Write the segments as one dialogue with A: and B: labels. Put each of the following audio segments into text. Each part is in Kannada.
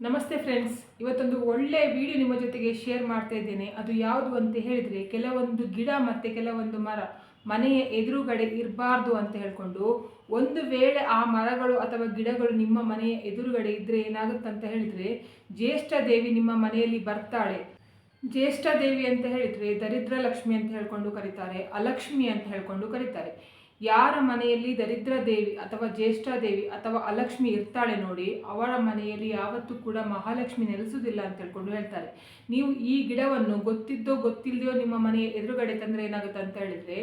A: ನಮಸ್ತೆ ಫ್ರೆಂಡ್ಸ್ ಇವತ್ತೊಂದು ಒಳ್ಳೆಯ ವಿಡಿಯೋ ನಿಮ್ಮ ಜೊತೆಗೆ ಶೇರ್ ಮಾಡ್ತಾ ಇದ್ದೇನೆ. ಅದು ಯಾವುದು ಅಂತ ಹೇಳಿದರೆ, ಕೆಲವೊಂದು ಗಿಡ ಮತ್ತು ಕೆಲವೊಂದು ಮರ ಮನೆಯ ಎದುರುಗಡೆ ಇರಬಾರ್ದು ಅಂತ ಹೇಳಿಕೊಂಡು, ಒಂದು ವೇಳೆ ಆ ಮರಗಳು ಅಥವಾ ಗಿಡಗಳು ನಿಮ್ಮ ಮನೆಯ ಎದುರುಗಡೆ ಇದ್ದರೆ ಏನಾಗುತ್ತಂತ ಹೇಳಿದರೆ, ಜ್ಯೇಷ್ಠ ದೇವಿ ನಿಮ್ಮ ಮನೆಯಲ್ಲಿ ಬರ್ತಾಳೆ. ಜ್ಯೇಷ್ಠ ದೇವಿ ಅಂತ ಹೇಳಿದರೆ, ದರಿದ್ರ ಲಕ್ಷ್ಮಿ ಅಂತ ಹೇಳ್ಕೊಂಡು ಕರೀತಾರೆ, ಅಲಕ್ಷ್ಮಿ ಅಂತ ಹೇಳ್ಕೊಂಡು ಕರೀತಾರೆ. ಯಾರ ಮನೆಯಲ್ಲಿ ದರಿದ್ರ ದೇವಿ ಅಥವಾ ಜ್ಯೇಷ್ಠ ದೇವಿ ಅಥವಾ ಅಲಕ್ಷ್ಮಿ ಇರ್ತಾಳೆ ನೋಡಿ ಅವರ ಮನೆಯಲ್ಲಿ ಯಾವತ್ತೂ ಕೂಡ ಮಹಾಲಕ್ಷ್ಮಿ ನೆಲೆಸುವುದಿಲ್ಲ ಅಂತ ಹೇಳ್ಕೊಂಡು ಹೇಳ್ತಾರೆ. ನೀವು ಈ ಗಿಡವನ್ನು ಗೊತ್ತಿದ್ದೋ ಗೊತ್ತಿಲ್ಲದೆಯೋ ನಿಮ್ಮ ಮನೆಯ ಎದುರುಗಡೆ ತಂದರೆ ಏನಾಗುತ್ತೆ ಅಂತ ಹೇಳಿದರೆ,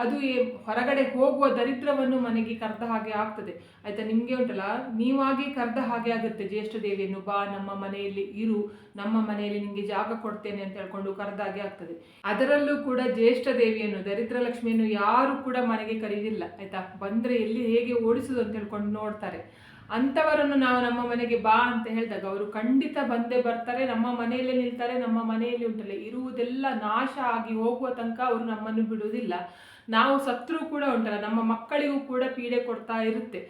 A: ಅದು ಹೊರಗಡೆ ಹೋಗುವ ದರಿದ್ರವನ್ನು ಮನೆಗೆ ಕರೆದ ಹಾಗೆ ಆಗ್ತದೆ. ಆಯ್ತಾ, ನಿಮಗೆ ಉಂಟಲ್ಲ? ನೀವಾಗಿ ಕರೆದ ಹಾಗೆ ಆಗುತ್ತೆ. ಜ್ಯೇಷ್ಠ ದೇವಿಯನ್ನು ಬಾ, ನಮ್ಮ ಮನೆಯಲ್ಲಿ ಇರು, ನಮ್ಮ ಮನೆಯಲ್ಲಿ ನಿಮಗೆ ಜಾಗ ಕೊಡ್ತೇನೆ ಅಂತ ಹೇಳ್ಕೊಂಡು ಕರೆದ ಹಾಗೆ ಆಗ್ತದೆ. ಅದರಲ್ಲೂ ಕೂಡ ಜ್ಯೇಷ್ಠ ದೇವಿಯನ್ನು, ದರಿದ್ರ ಲಕ್ಷ್ಮಿಯನ್ನು ಯಾರು ಕೂಡ ಮನೆಗೆ ಕರೆಯುವುದಿಲ್ಲ ಆಯ್ತಾ? ಬಂದರೆ ಎಲ್ಲಿ ಹೇಗೆ ಓಡಿಸುದು ಅಂತ ಹೇಳ್ಕೊಂಡು ನೋಡ್ತಾರೆ. ಅಂಥವರನ್ನು ನಾವು ನಮ್ಮ ಮನೆಗೆ ಬಾ ಅಂತ ಹೇಳಿದಾಗ ಅವರು ಖಂಡಿತ ಬಂದೇ ಬರ್ತಾರೆ, ನಮ್ಮ ಮನೆಯಲ್ಲೇ ನಿಲ್ತಾರೆ, ನಮ್ಮ ಮನೆಯಲ್ಲಿ ಉಂಟಲ್ಲ. ಇರುವುದೆಲ್ಲ ನಾಶ ಆಗಿ ಹೋಗುವ ತನಕ ಅವರು ನಮ್ಮನ್ನು ಬಿಡುವುದಿಲ್ಲ. ನಾವು ಸತ್ರು ಕೂಡ ಉಂಟಲ್ಲ, ನಮ್ಮ ಮಕ್ಕಳಿಗೂ ಕೂಡ ಪೀಡೆ ಕೊಡ್ತಾ ಇರುತ್ತೆ.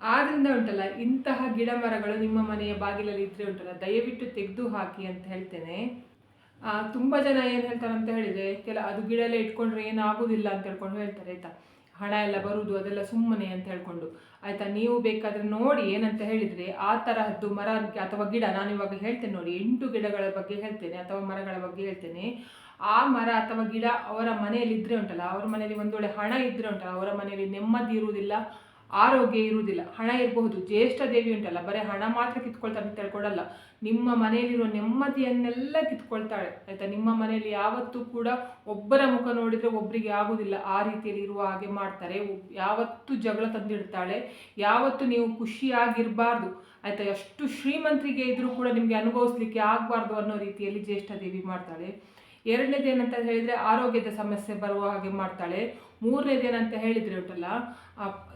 A: ಆದ್ರಿಂದ ಉಂಟಲ್ಲ, ಇಂತಹ ಗಿಡ ಮರಗಳು ನಿಮ್ಮ ಮನೆಯ ಬಾಗಿಲಲ್ಲಿ ಇದ್ರೆ ಉಂಟಲ್ಲ, ದಯವಿಟ್ಟು ತೆಗೆದು ಹಾಕಿ ಅಂತ ಹೇಳ್ತೇನೆ. ತುಂಬ ಜನ ಏನು ಹೇಳ್ತಾರೆ ಅಂತ ಹೇಳಿದರೆ, ಕೆಲ, ಅದು ಗಿಡ ಎಲ್ಲ ಇಟ್ಕೊಂಡ್ರೆ ಏನಾಗೋದಿಲ್ಲ ಅಂತ ಹೇಳ್ಕೊಂಡು ಹೇಳ್ತಾರೆ, ಆಯ್ತಾ? ಹಣ ಎಲ್ಲ ಬರುವುದು, ಅದೆಲ್ಲ ಸುಮ್ಮನೆ ಅಂತ ಹೇಳ್ಕೊಂಡು. ಆಯ್ತಾ, ನೀವು ಬೇಕಾದರೆ ನೋಡಿ ಏನಂತ ಹೇಳಿದರೆ, ಆ ತರಹದ್ದು ಮರ ಅಥವಾ ಗಿಡ, ನಾನು ಇವಾಗ ಹೇಳ್ತೇನೆ ನೋಡಿ, ಎಂಟು ಗಿಡಗಳ ಬಗ್ಗೆ ಹೇಳ್ತೇನೆ, ಅಥವಾ ಮರಗಳ ಬಗ್ಗೆ ಹೇಳ್ತೇನೆ. ಆ ಮರ ಅಥವಾ ಗಿಡ ಅವರ ಮನೆಯಲ್ಲಿ ಇದ್ರೆ ಉಂಟಲ್ಲ, ಅವರ ಮನೆಯಲ್ಲಿ ಒಂದು ವೇಳೆ ಹಣ ಇದ್ದರೆ ಉಂಟಲ್ಲ, ಅವರ ಮನೆಯಲ್ಲಿ ನೆಮ್ಮದಿ ಇರುವುದಿಲ್ಲ ಆರೋಗ್ಯ ಇರುವುದಿಲ್ಲ, ಹಣ ಇರಬಹುದು. ಜ್ಯೇಷ್ಠ ದೇವಿ ಉಂಟಲ್ಲ, ಬರೀ ಹಣ ಮಾತ್ರ ಕಿತ್ಕೊಳ್ತಾರೆ ಅಂತ ಹೇಳ್ಕೊಡಲ್ಲ. ನಿಮ್ಮ ಮನೆಯಲ್ಲಿರುವ ನೆಮ್ಮದಿಯನ್ನೆಲ್ಲ ಕಿತ್ಕೊಳ್ತಾಳೆ, ಆಯ್ತಾ? ನಿಮ್ಮ ಮನೆಯಲ್ಲಿ ಯಾವತ್ತೂ ಕೂಡ ಒಬ್ಬರ ಮುಖ ನೋಡಿದರೆ ಒಬ್ಬರಿಗೆ ಆಗೋದಿಲ್ಲ ಆ ರೀತಿಯಲ್ಲಿ ಇರುವ ಹಾಗೆ ಮಾಡ್ತಾರೆ. ಯಾವತ್ತು ಜಗಳ ತಂದಿಡ್ತಾಳೆ. ಯಾವತ್ತೂ ನೀವು ಖುಷಿಯಾಗಿರಬಾರ್ದು, ಆಯ್ತಾ? ಎಷ್ಟು ಶ್ರೀಮಂತರಿಗೆ ಇದ್ದರೂ ಕೂಡ ನಿಮಗೆ ಅನುಭವಿಸ್ಲಿಕ್ಕೆ ಆಗಬಾರ್ದು ಅನ್ನೋ ರೀತಿಯಲ್ಲಿ ಜ್ಯೇಷ್ಠ ದೇವಿ ಮಾಡ್ತಾಳೆ. ಎರಡನೇದು ಏನಂತ ಹೇಳಿದರೆ, ಆರೋಗ್ಯದ ಸಮಸ್ಯೆ ಬರುವ ಹಾಗೆ ಮಾಡ್ತಾಳೆ. ಮೂರನೇದು ಅಂತ ಹೇಳಿದರೆ ಉಂಟಲ್ಲ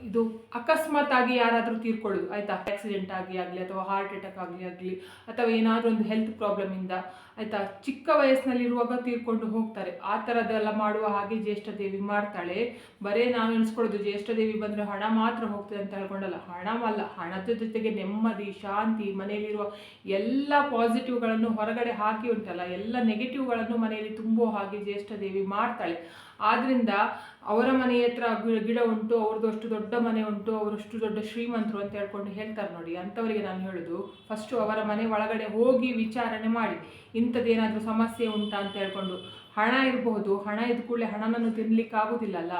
A: ಇದು ಅಕಸ್ಮಾತ್ ಆಗಿ ಯಾರಾದರೂ ತೀರ್ಕೊಳ್ಳೋದು, ಆಯಿತಾ? ಆಕ್ಸಿಡೆಂಟ್ ಆಗಿ ಆಗಲಿ ಅಥವಾ ಹಾರ್ಟ್ ಅಟ್ಯಾಕ್ ಆಗಲಿ ಆಗಲಿ, ಅಥವಾ ಏನಾದರೂ ಒಂದು ಹೆಲ್ತ್ ಪ್ರಾಬ್ಲಮಿಂದ ಆಯಿತಾ? ಚಿಕ್ಕ ವಯಸ್ಸಿನಲ್ಲಿರುವಾಗ ತೀರ್ಕೊಂಡು ಹೋಗ್ತಾರೆ. ಆ ಥರದ್ದೆಲ್ಲ ಮಾಡುವ ಹಾಗೆ ಜ್ಯೇಷ್ಠ ದೇವಿ ಮಾಡ್ತಾಳೆ. ಬರೇ ನಾವು ಎಣಿಸ್ಕೊಳ್ಳೋದು, ಜ್ಯೇಷ್ಠ ದೇವಿ ಬಂದರೆ ಹಣ ಮಾತ್ರ ಹೋಗ್ತದೆ ಅಂತ ಹೇಳ್ಕೊಂಡಲ್ಲ. ಹಣವಲ್ಲ, ಹಣದ ಜೊತೆಗೆ ನೆಮ್ಮದಿ, ಶಾಂತಿ, ಮನೆಯಲ್ಲಿರುವ ಎಲ್ಲ ಪಾಸಿಟಿವ್ಗಳನ್ನು ಹೊರಗಡೆ ಹಾಕಿ ಉಂಟಲ್ಲ, ಎಲ್ಲ ನೆಗೆಟಿವ್ಗಳನ್ನು ಮನೆಯಲ್ಲಿ ತುಂಬುವ ಹಾಗೆ ಜ್ಯೇಷ್ಠ ದೇವಿ ಮಾಡ್ತಾಳೆ. ಆದ್ರಿಂದ ಅವರ ಮನೆ ಹತ್ರ ಗಿಡ ಉಂಟು, ಅವ್ರದ್ದು ಅಷ್ಟು ದೊಡ್ಡ ಮನೆ ಉಂಟು ಅವರಷ್ಟು ದೊಡ್ಡ ಶ್ರೀಮಂತರು ಅಂತ ಹೇಳ್ಕೊಂಡು ಹೇಳ್ತಾರೆ ನೋಡಿ, ಅಂಥವರಿಗೆ ನಾನು ಹೇಳೋದು ಫಸ್ಟು ಅವರ ಮನೆ ಒಳಗಡೆ ಹೋಗಿ ವಿಚಾರಣೆ ಮಾಡಿ ಇಂಥದ್ದೇನಾದರೂ ಸಮಸ್ಯೆ ಉಂಟಾ ಅಂತ ಹೇಳ್ಕೊಂಡು ಹಣ ಇರಬಹುದು ಹಣ ಇದ್ದ ಕೂಡಲೇ ಹಣನನ್ನು ತಿನ್ಲಿಕ್ಕೆ ಆಗೋದಿಲ್ಲಲ್ಲ,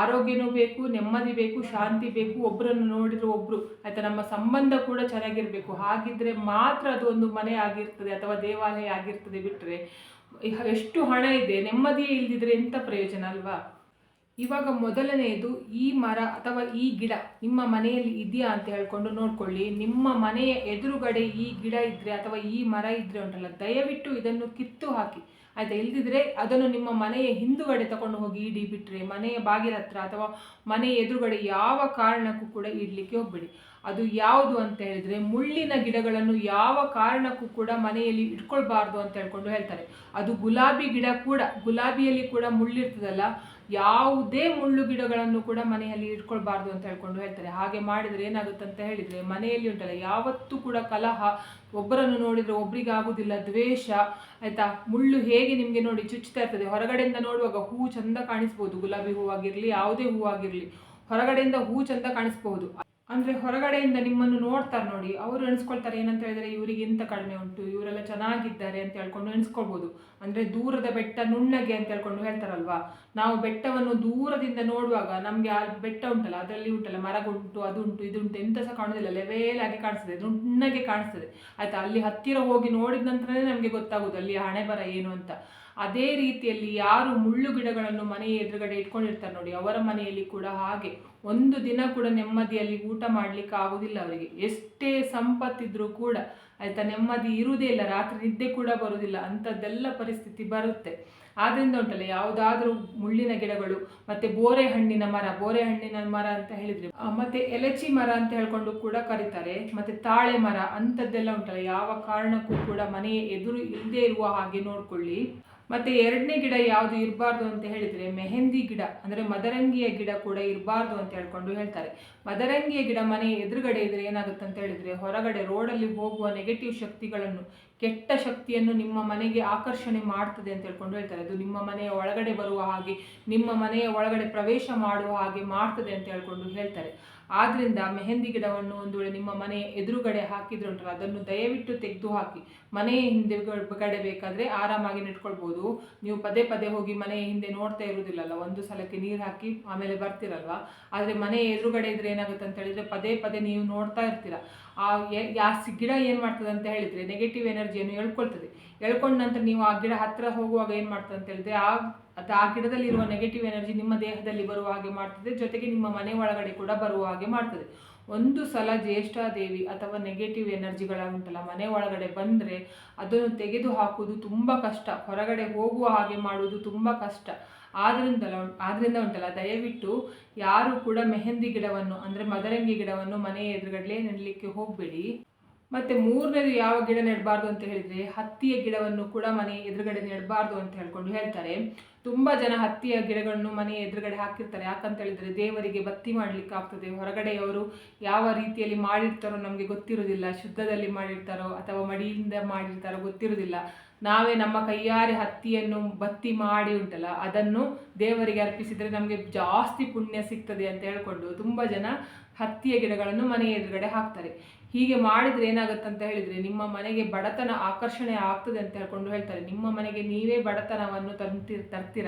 A: ಆರೋಗ್ಯನೂ ಬೇಕು, ನೆಮ್ಮದಿ ಬೇಕು, ಶಾಂತಿ ಬೇಕು ಒಬ್ಬರನ್ನು ನೋಡಿದ್ರು ಒಬ್ಬರು ಆಯ್ತಾ ನಮ್ಮ ಸಂಬಂಧ ಕೂಡ ಚೆನ್ನಾಗಿರಬೇಕು, ಹಾಗಿದ್ರೆ ಮಾತ್ರ ಅದು ಒಂದು ಮನೆ ಆಗಿರ್ತದೆ ಅಥವಾ ದೇವಾಲಯ ಆಗಿರ್ತದೆ ಬಿಟ್ಟರೆ ಎಷ್ಟು ಹಣ ಇದೆ ನೆಮ್ಮದಿಯೇ ಇಲ್ದಿದ್ರೆ ಎಂಥ ಪ್ರಯೋಜನ ಅಲ್ವಾ? ಇವಾಗ ಮೊದಲನೆಯದು ಈ ಮರ ಅಥವಾ ಈ ಗಿಡ ನಿಮ್ಮ ಮನೆಯಲ್ಲಿ ಇದೆಯಾ ಅಂತ ಹೇಳ್ಕೊಂಡು ನೋಡ್ಕೊಳ್ಳಿ. ನಿಮ್ಮ ಮನೆಯ ಎದುರುಗಡೆ ಈ ಗಿಡ ಇದ್ರೆ ಅಥವಾ ಈ ಮರ ಇದ್ರೆ ಉಂಟಲ್ಲ, ದಯವಿಟ್ಟು ಇದನ್ನು ಕಿತ್ತು ಹಾಕಿ. ಆಯಿತಾ, ಇಲ್ದಿದ್ರೆ ಅದನ್ನು ನಿಮ್ಮ ಮನೆಯ ಹಿಂದುಗಡೆ ತಗೊಂಡು ಹೋಗಿ ಇಡಿ ಬಿಟ್ಟರೆ ಮನೆಯ ಬಾಗಿಲ ಹತ್ರ ಅಥವಾ ಮನೆಯ ಎದುರುಗಡೆ ಯಾವ ಕಾರಣಕ್ಕೂ ಕೂಡ ಇಡಲಿಕ್ಕೆ ಹೋಗ್ಬೇಡಿ. ಅದು ಯಾವುದು ಅಂತ ಹೇಳಿದ್ರೆ ಮುಳ್ಳಿನ ಗಿಡಗಳನ್ನು ಯಾವ ಕಾರಣಕ್ಕೂ ಕೂಡ ಮನೆಯಲ್ಲಿ ಇಟ್ಕೊಳ್ಬಾರ್ದು ಅಂತ ಹೇಳ್ಕೊಂಡು ಹೇಳ್ತಾರೆ. ಅದು ಗುಲಾಬಿ ಗಿಡ ಕೂಡ, ಗುಲಾಬಿಯಲ್ಲಿ ಕೂಡ ಮುಳ್ಳಿರ್ತದಲ್ಲ ಯಾವುದೇ ಮುಳ್ಳು ಗಿಡಗಳನ್ನು ಕೂಡ ಮನೆಯಲ್ಲಿ ಇಟ್ಕೊಳ್ಬಾರ್ದು ಅಂತ ಹೇಳ್ಕೊಂಡು ಹೇಳ್ತಾರೆ. ಹಾಗೆ ಮಾಡಿದರೆ ಏನಾಗುತ್ತೆ ಅಂತ ಹೇಳಿದರೆ ಮನೆಯಲ್ಲಿ ಉಂಟಲ್ಲ, ಯಾವತ್ತೂ ಕೂಡ ಕಲಹ, ಒಬ್ಬರನ್ನು ನೋಡಿದರೆ ಒಬ್ರಿಗೆ ಆಗುದಿಲ್ಲ ದ್ವೇಷ, ಆಯ್ತಾ? ಮುಳ್ಳು ಹೇಗೆ ನಿಮಗೆ ನೋಡಿ ಚುಚ್ಚುತ್ತಾ ಇರ್ತದೆ? ಹೊರಗಡೆಯಿಂದ ನೋಡುವಾಗ ಹೂ ಚಂದ ಕಾಣಿಸ್ಬೋದು, ಗುಲಾಬಿ ಹೂವಾಗಿರಲಿ, ಯಾವುದೇ ಹೂವಾಗಿರಲಿ, ಹೊರಗಡೆಯಿಂದ ಹೂ ಚಂದ ಕಾಣಿಸ್ಬಹುದು. ಅಂದರೆ ಹೊರಗಡೆಯಿಂದ ನಿಮ್ಮನ್ನು ನೋಡ್ತಾರೆ ನೋಡಿ, ಅವರು ಎಣಿಸ್ಕೊಳ್ತಾರೆ, ಏನಂತ ಹೇಳಿದರೆ ಇವರಿಗೆ ಇಂಥ ಕಡಿಮೆ ಉಂಟು, ಇವರೆಲ್ಲ ಚೆನ್ನಾಗಿದ್ದಾರೆ ಅಂತ ಹೇಳ್ಕೊಂಡು ಎಣಿಸ್ಕೊಳ್ಬೋದು. ಅಂದರೆ ದೂರದ ಬೆಟ್ಟ ನುಣ್ಣಗೆ ಅಂತ ಹೇಳ್ಕೊಂಡು ಹೇಳ್ತಾರಲ್ವಾ? ನಾವು ಬೆಟ್ಟವನ್ನು ದೂರದಿಂದ ನೋಡುವಾಗ ನಮಗೆ ಆ ಬೆಟ್ಟ ಉಂಟಲ್ಲ, ಅದರಲ್ಲಿ ಉಂಟಲ್ಲ, ಮರಗುಂಟು, ಅದುಂಟು, ಇದುಂಟು ಎಂತ ಸಹ ಕಾಣೋದಿಲ್ಲ ಲೆವೇಲಾಗಿ ಕಾಣಿಸ್ತದೆ ನುಣ್ಣಗೆ ಕಾಣಿಸ್ತದೆ. ಆಯ್ತಾ, ಅಲ್ಲಿ ಹತ್ತಿರ ಹೋಗಿ ನೋಡಿದ ನಂತರನೇ ನಮಗೆ ಗೊತ್ತಾಗೋದು, ಅಲ್ಲಿ ಹಣೆ ಬರ ಏನು ಅಂತ. ಅದೇ ರೀತಿಯಲ್ಲಿ ಯಾರು ಮುಳ್ಳು ಗಿಡಗಳನ್ನು ಮನೆಯ ಎದುರುಗಡೆ ಇಟ್ಕೊಂಡಿರ್ತಾರೆ ನೋಡಿ, ಅವರ ಮನೆಯಲ್ಲಿ ಕೂಡ ಹಾಗೆ. ಒಂದು ದಿನ ಕೂಡ ನೆಮ್ಮದಿಯಲ್ಲಿ ಊಟ ಮಾಡಲಿಕ್ಕೆ ಆಗೋದಿಲ್ಲ ಅವರಿಗೆ. ಎಷ್ಟೇ ಸಂಪತ್ತಿದ್ರೂ ಕೂಡ, ಆಯ್ತಾ, ನೆಮ್ಮದಿ ಇರುವುದೇ ಇಲ್ಲ, ರಾತ್ರಿ ನಿದ್ದೆ ಕೂಡ ಬರುವುದಿಲ್ಲ ಅಂಥದ್ದೆಲ್ಲ ಪರಿಸ್ಥಿತಿ ಬರುತ್ತೆ. ಆದ್ರಿಂದ ಉಂಟಲ್ಲ, ಯಾವುದಾದ್ರೂ ಮುಳ್ಳಿನ ಗಿಡಗಳು, ಮತ್ತೆ ಬೋರೆ ಹಣ್ಣಿನ ಮರ, ಬೋರೆ ಹಣ್ಣಿನ ಮರ ಅಂತ ಹೇಳಿದ್ರೆ ಮತ್ತೆ ಎಲಚಿ ಮರ ಅಂತ ಹೇಳ್ಕೊಂಡು ಕೂಡ ಕರೀತಾರೆ, ಮತ್ತೆ ತಾಳೆ ಮರ, ಅಂಥದ್ದೆಲ್ಲ ಉಂಟಲ್ಲ, ಯಾವ ಕಾರಣಕ್ಕೂ ಕೂಡ ಮನೆಯ ಎದುರು ಇಲ್ಲದೆ ಇರುವ ಹಾಗೆ ನೋಡ್ಕೊಳ್ಳಿ. ಮತ್ತೆ ಎರಡನೇ ಗಿಡ ಯಾವುದು ಇರಬಾರ್ದು ಅಂತ ಹೇಳಿದ್ರೆ ಮೆಹಂದಿ ಗಿಡ, ಅಂದ್ರೆ ಮದರಂಗಿಯ ಗಿಡ ಕೂಡ ಇರಬಾರ್ದು ಅಂತ ಹೇಳ್ಕೊಂಡು ಹೇಳ್ತಾರೆ. ಮದರಂಗಿಯ ಗಿಡ ಮನೆ ಎದುರುಗಡೆ ಇದ್ದರೆ ಏನಾಗುತ್ತೆ ಅಂತ ಹೇಳಿದ್ರೆ ಹೊರಗಡೆ ರೋಡಲ್ಲಿ ಹೋಗುವ ನೆಗೆಟಿವ್ ಶಕ್ತಿಗಳನ್ನು, ಕೆಟ್ಟ ಶಕ್ತಿಯನ್ನು ನಿಮ್ಮ ಮನೆಗೆ ಆಕರ್ಷಣೆ ಮಾಡ್ತದೆ ಅಂತ ಹೇಳ್ಕೊಂಡು ಹೇಳ್ತಾರೆ. ಅದು ನಿಮ್ಮ ಮನೆಯ ಒಳಗಡೆ ಬರುವ ಹಾಗೆ, ನಿಮ್ಮ ಮನೆಯ ಒಳಗಡೆ ಪ್ರವೇಶ ಮಾಡುವ ಹಾಗೆ ಮಾಡ್ತದೆ ಅಂತ ಹೇಳ್ಕೊಂಡು ಹೇಳ್ತಾರೆ. ಆದ್ರಿಂದ ಮೆಹಂದಿ ಗಿಡವನ್ನು ಒಂದು ವೇಳೆ ನಿಮ್ಮ ಮನೆ ಎದುರುಗಡೆ ಹಾಕಿದ್ರು ಉಂಟಲ್ಲ, ಅದನ್ನು ದಯವಿಟ್ಟು ತೆಗೆದು ಹಾಕಿ. ಮನೆಯ ಹಿಂದೆ ಗಡೆ ಬೇಕಾದರೆ ಆರಾಮಾಗಿ ನೆಟ್ಕೊಳ್ಬೋದು ನೀವು ಪದೇ ಪದೇ ಹೋಗಿ ಮನೆಯ ಹಿಂದೆ ನೋಡ್ತಾ ಇರುವುದಿಲ್ಲಲ್ಲ, ಒಂದು ಸಲಕ್ಕೆ ನೀರು ಹಾಕಿ ಆಮೇಲೆ ಬರ್ತಿರಲ್ವ? ಆದರೆ ಮನೆ ಎದುರುಗಡೆ ಇದ್ರೆ ಏನಾಗುತ್ತೆ ಅಂತ ಹೇಳಿದ್ರೆ ಪದೇ ಪದೇ ನೀವು ನೋಡ್ತಾ ಇರ್ತೀರ. ಆ ಯಾ ಗಿಡ ಏನು ಮಾಡ್ತದೆ ಅಂತ ಹೇಳಿದ್ರೆ ನೆಗೆಟಿವ್ ಎನರ್ಜಿಯನ್ನು ಎಳ್ಕೊಳ್ತದೆ. ಎಳ್ಕೊಂಡ ನಂತರ ನೀವು ಆ ಗಿಡ ಹತ್ರ ಹೋಗುವಾಗ ಏನು ಮಾಡ್ತದೆ ಅಂತ ಹೇಳಿದ್ರೆ ಆ ಅದು ಆ ಗಿಡದಲ್ಲಿರುವ ನೆಗೆಟಿವ್ ಎನರ್ಜಿ ನಿಮ್ಮ ದೇಹದಲ್ಲಿ ಬರುವ ಹಾಗೆ ಮಾಡ್ತದೆ, ಜೊತೆಗೆ ನಿಮ್ಮ ಮನೆ ಒಳಗಡೆ ಕೂಡ ಬರುವ ಹಾಗೆ ಮಾಡ್ತದೆ. ಒಂದು ಸಲ ಜ್ಯೇಷ್ಠಾದೇವಿ ಅಥವಾ ನೆಗೆಟಿವ್ ಎನರ್ಜಿಗಳ ಮನೆ ಒಳಗಡೆ ಬಂದರೆ ಅದನ್ನು ತೆಗೆದು ಹಾಕುವುದು ತುಂಬ ಕಷ್ಟ. ಹೊರಗಡೆ ಹೋಗುವ ಹಾಗೆ ಮಾಡುವುದು ತುಂಬ ಕಷ್ಟ. ಆದ್ರಿಂದಲ್ಲ ಆದ್ರಿಂದ ಉಂಟಲ್ಲ, ದಯವಿಟ್ಟು ಯಾರು ಕೂಡ ಮೆಹಂದಿ ಗಿಡವನ್ನು, ಅಂದರೆ ಮದರಂಗಿ ಗಿಡವನ್ನು ಮನೆಯ ಎದುರುಗಡೆ ನೆಡಲಿಕ್ಕೆ ಹೋಗಬೇಡಿ. ಮತ್ತೆ ಮೂರನೇದು ಯಾವ ಗಿಡ ನೆಡಬಾರ್ದು ಅಂತ ಹೇಳಿದ್ರೆ, ಹತ್ತಿಯ ಗಿಡವನ್ನು ಕೂಡ ಮನೆ ಎದುರುಗಡೆ ನೆಡಬಾರ್ದು ಅಂತ ಹೇಳ್ಕೊಂಡು ಹೇಳ್ತಾರೆ. ತುಂಬಾ ಜನ ಹತ್ತಿಯ ಗಿಡಗಳನ್ನು ಮನೆ ಎದುರುಗಡೆ ಹಾಕಿರ್ತಾರೆ. ಯಾಕಂತ ಹೇಳಿದ್ರೆ ದೇವರಿಗೆ ಬತ್ತಿ ಮಾಡಲಿಕ್ಕೆ ಆಗ್ತದೆ. ಹೊರಗಡೆಯವರು ಯಾವ ರೀತಿಯಲ್ಲಿ ಮಾಡಿರ್ತಾರೋ ನಮಗೆ ಗೊತ್ತಿರೋದಿಲ್ಲ ಶುದ್ಧದಲ್ಲಿ ಮಾಡಿರ್ತಾರೋ ಅಥವಾ ಮಡಿಯಿಂದ ಮಾಡಿರ್ತಾರೋ ಗೊತ್ತಿರೋದಿಲ್ಲ ನಾವೇ ನಮ್ಮ ಕೈಯಾರೆ ಹತ್ತಿಯನ್ನು ಬತ್ತಿ ಮಾಡಿ ಉಂಟಲ್ಲ, ಅದನ್ನು ದೇವರಿಗೆ ಅರ್ಪಿಸಿದರೆ ನಮಗೆ ಜಾಸ್ತಿ ಪುಣ್ಯ ಸಿಗ್ತದೆ ಅಂತ ಹೇಳ್ಕೊಂಡು ತುಂಬ ಜನ ಹತ್ತಿಯ ಗಿಡಗಳನ್ನು ಮನೆ ಎದುರುಗಡೆ ಹಾಕ್ತಾರೆ. ಹೀಗೆ ಮಾಡಿದ್ರೆ ಏನಾಗುತ್ತೆ ಅಂತ ಹೇಳಿದ್ರೆ ನಿಮ್ಮ ಮನೆಗೆ ಬಡತನ ಆಕರ್ಷಣೆ ಆಗ್ತದೆ ಅಂತ ಹೇಳ್ಕೊಂಡು ಹೇಳ್ತಾರೆ. ನಿಮ್ಮ ಮನೆಗೆ ನೀವೇ ಬಡತನವನ್ನು ತಂತಿ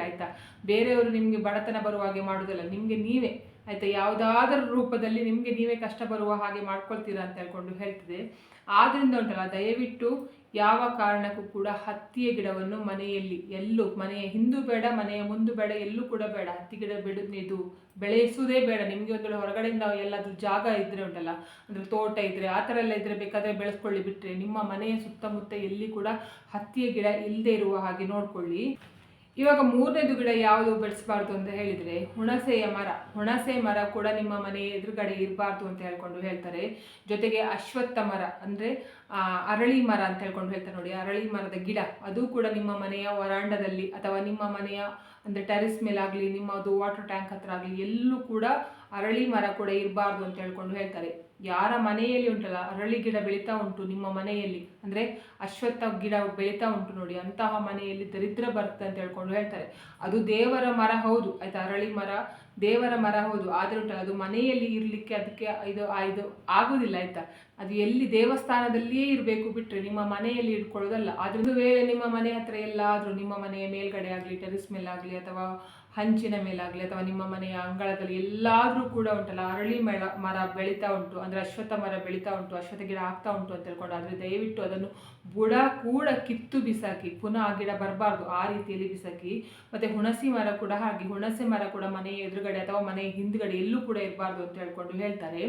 A: ಆಯ್ತಾ? ಬೇರೆಯವರು ನಿಮಗೆ ಬಡತನ ಬರುವ ಹಾಗೆ ಮಾಡೋದಲ್ಲ, ನಿಮಗೆ ನೀವೇ, ಆಯ್ತಾ? ಯಾವುದಾದರೂ ರೂಪದಲ್ಲಿ ನಿಮಗೆ ನೀವೇ ಕಷ್ಟ ಬರುವ ಹಾಗೆ ಮಾಡ್ಕೊಳ್ತೀರಾ ಅಂತ ಹೇಳ್ಕೊಂಡು ಹೇಳ್ತಿದೆ. ಆದ್ದರಿಂದ ಉಂಟಲ್ಲ, ದಯವಿಟ್ಟು ಯಾವ ಕಾರಣಕ್ಕೂ ಕೂಡ ಹತ್ತಿಯ ಗಿಡವನ್ನು ಮನೆಯಲ್ಲಿ ಎಲ್ಲೂ, ಮನೆಯ ಹಿಂದೂ ಬೇಡ, ಮನೆಯ ಮುಂದು ಬೇಡ, ಎಲ್ಲೂ ಕೂಡ ಬೇಡ. ಹತ್ತಿ ಗಿಡ ಬಿಡು ಇದು ಬೆಳೆಸುವುದೇ ಬೇಡ. ನಿಮಗೆ ಒಂದು ಹೊರಗಡೆಯಿಂದ ಎಲ್ಲಾದ್ರೂ ಜಾಗ ಇದ್ರೆ ಉಂಟಲ್ಲ, ಅಂದ್ರೆ ತೋಟ ಇದ್ರೆ, ಆ ಥರ ಎಲ್ಲ ಇದ್ರೆ ಬೇಕಾದ್ರೆ ಬೆಳೆಸ್ಕೊಳ್ಳಿ ಬಿಟ್ರೆ ನಿಮ್ಮ ಮನೆಯ ಸುತ್ತಮುತ್ತ ಎಲ್ಲಿ ಕೂಡ ಹತ್ತಿಯ ಗಿಡ ಇಲ್ಲದೆ ಇರುವ ಹಾಗೆ ನೋಡ್ಕೊಳ್ಳಿ. ಇವಾಗ ಮೂರನೇದು ಗಿಡ ಯಾವುದು ಬೆಳೆಸಬಾರ್ದು ಅಂತ ಹೇಳಿದರೆ ಹುಣಸೆಯ ಮರ. ಹುಣಸೆ ಮರ ಕೂಡ ನಿಮ್ಮ ಮನೆ ಎದುರುಗಡೆ ಇರಬಾರ್ದು ಅಂತ ಹೇಳ್ಕೊಂಡು ಹೇಳ್ತಾರೆ. ಜೊತೆಗೆ ಅಶ್ವತ್ಥ ಮರ ಅಂದ್ರೆ ಅರಳಿ ಮರ ಅಂತ ಹೇಳ್ಕೊಂಡು ಹೇಳ್ತಾರೆ ನೋಡಿ, ಅರಳಿ ಮರದ ಗಿಡ. ಅದು ಕೂಡ ನಿಮ್ಮ ಮನೆಯ ವರಾಂಡದಲ್ಲಿ ಅಥವಾ ನಿಮ್ಮ ಮನೆಯ ಅಂದರೆ ಟೆರೆಸ್ ಮೇಲಾಗಲಿ, ನಿಮ್ಮದು ವಾಟರ್ ಟ್ಯಾಂಕ್ ಹತ್ರ ಆಗಲಿ ಎಲ್ಲೂ ಕೂಡ ಅರಳಿ ಮರ ಕೂಡ ಇರಬಾರ್ದು ಅಂತ ಹೇಳ್ಕೊಂಡು ಹೇಳ್ತಾರೆ. ಯಾರ ಮನೆಯಲ್ಲಿ ಉಂಟಲ್ಲ, ಅರಳಿ ಗಿಡ ಬೆಳೀತಾ ಉಂಟು ನಿಮ್ಮ ಮನೆಯಲ್ಲಿ. ಅಂದ್ರೆ ಅಶ್ವತ್ಥ ಗಿಡ ಬೆಳೀತಾ ಉಂಟು ನೋಡಿ, ಅಂತಹ ಮನೆಯಲ್ಲಿ ದರಿದ್ರ ಬರ್ತದೆ ಅಂತ ಹೇಳ್ಕೊಂಡು ಹೇಳ್ತಾರೆ. ಅದು ದೇವರ ಮರ ಹೌದು, ಆಯ್ತಾ? ಅರಳಿ ಮರ, ದೇವರ ಮರ ಹೌದು. ಆದ್ರೆ ಉಂಟಲ್ಲ, ಅದು ಮನೆಯಲ್ಲಿ ಇರ್ಲಿಕ್ಕೆ ಅದಕ್ಕೆ ಇದು ಇದು ಆಗುದಿಲ್ಲ, ಆಯ್ತಾ? ಅದು ಎಲ್ಲಿ ದೇವಸ್ಥಾನದಲ್ಲಿಯೇ ಇರಬೇಕು ಬಿಟ್ರೆ ನಿಮ್ಮ ಮನೆಯಲ್ಲಿ ಇಟ್ಕೊಳ್ಳೋದಲ್ಲ. ಅದ್ರದ್ದು ವೇಳೆ ನಿಮ್ಮ ಮನೆ ಹತ್ರ ಎಲ್ಲಾದ್ರೂ ನಿಮ್ಮ ಮನೆಯ ಮೇಲ್ಗಡೆ ಆಗಲಿ ಟೆರಿಸ್ ಮೇಲಾಗಲಿ ಅಥವಾ ಹಂಚಿನ ಮೇಲಾಗಲಿ ಅಥವಾ ನಿಮ್ಮ ಮನೆಯ ಅಂಗಳದಲ್ಲಿ ಎಲ್ಲಾದ್ರೂ ಕೂಡ ಉಂಟಲ್ಲ, ಅರಳಿ ಮರ ಮರ ಬೆಳೀತಾ ಉಂಟು, ಅಂದ್ರೆ ಅಶ್ವತ್ಥ ಮರ ಬೆಳೀತಾ ಉಂಟು, ಅಶ್ವತ್ಥ ಗಿಡ ಆಗ್ತಾ ಉಂಟು ಅಂತ ಹೇಳ್ಕೊಂಡು ಆದರೆ ದಯವಿಟ್ಟು ಅದನ್ನು ಬುಡ ಕೂಡ ಕಿತ್ತು ಬಿಸಾಕಿ, ಪುನಃ ಆ ಗಿಡ ಬರಬಾರ್ದು, ಆ ರೀತಿಯಲ್ಲಿ ಬಿಸಾಕಿ, ಮತ್ತೆ ಹುಣಸಿ ಮರ ಕೂಡ ಹಾಗೆ, ಹುಣಸೆ ಮರ ಕೂಡ ಮನೆಯ ಎದುರುಗಡೆ ಅಥವಾ ಮನೆಯ ಹಿಂದ್ಗಡೆ ಎಲ್ಲೂ ಕೂಡ ಇರಬಾರ್ದು ಅಂತ ಹೇಳ್ಕೊಂಡು ಹೇಳ್ತಾರೆ.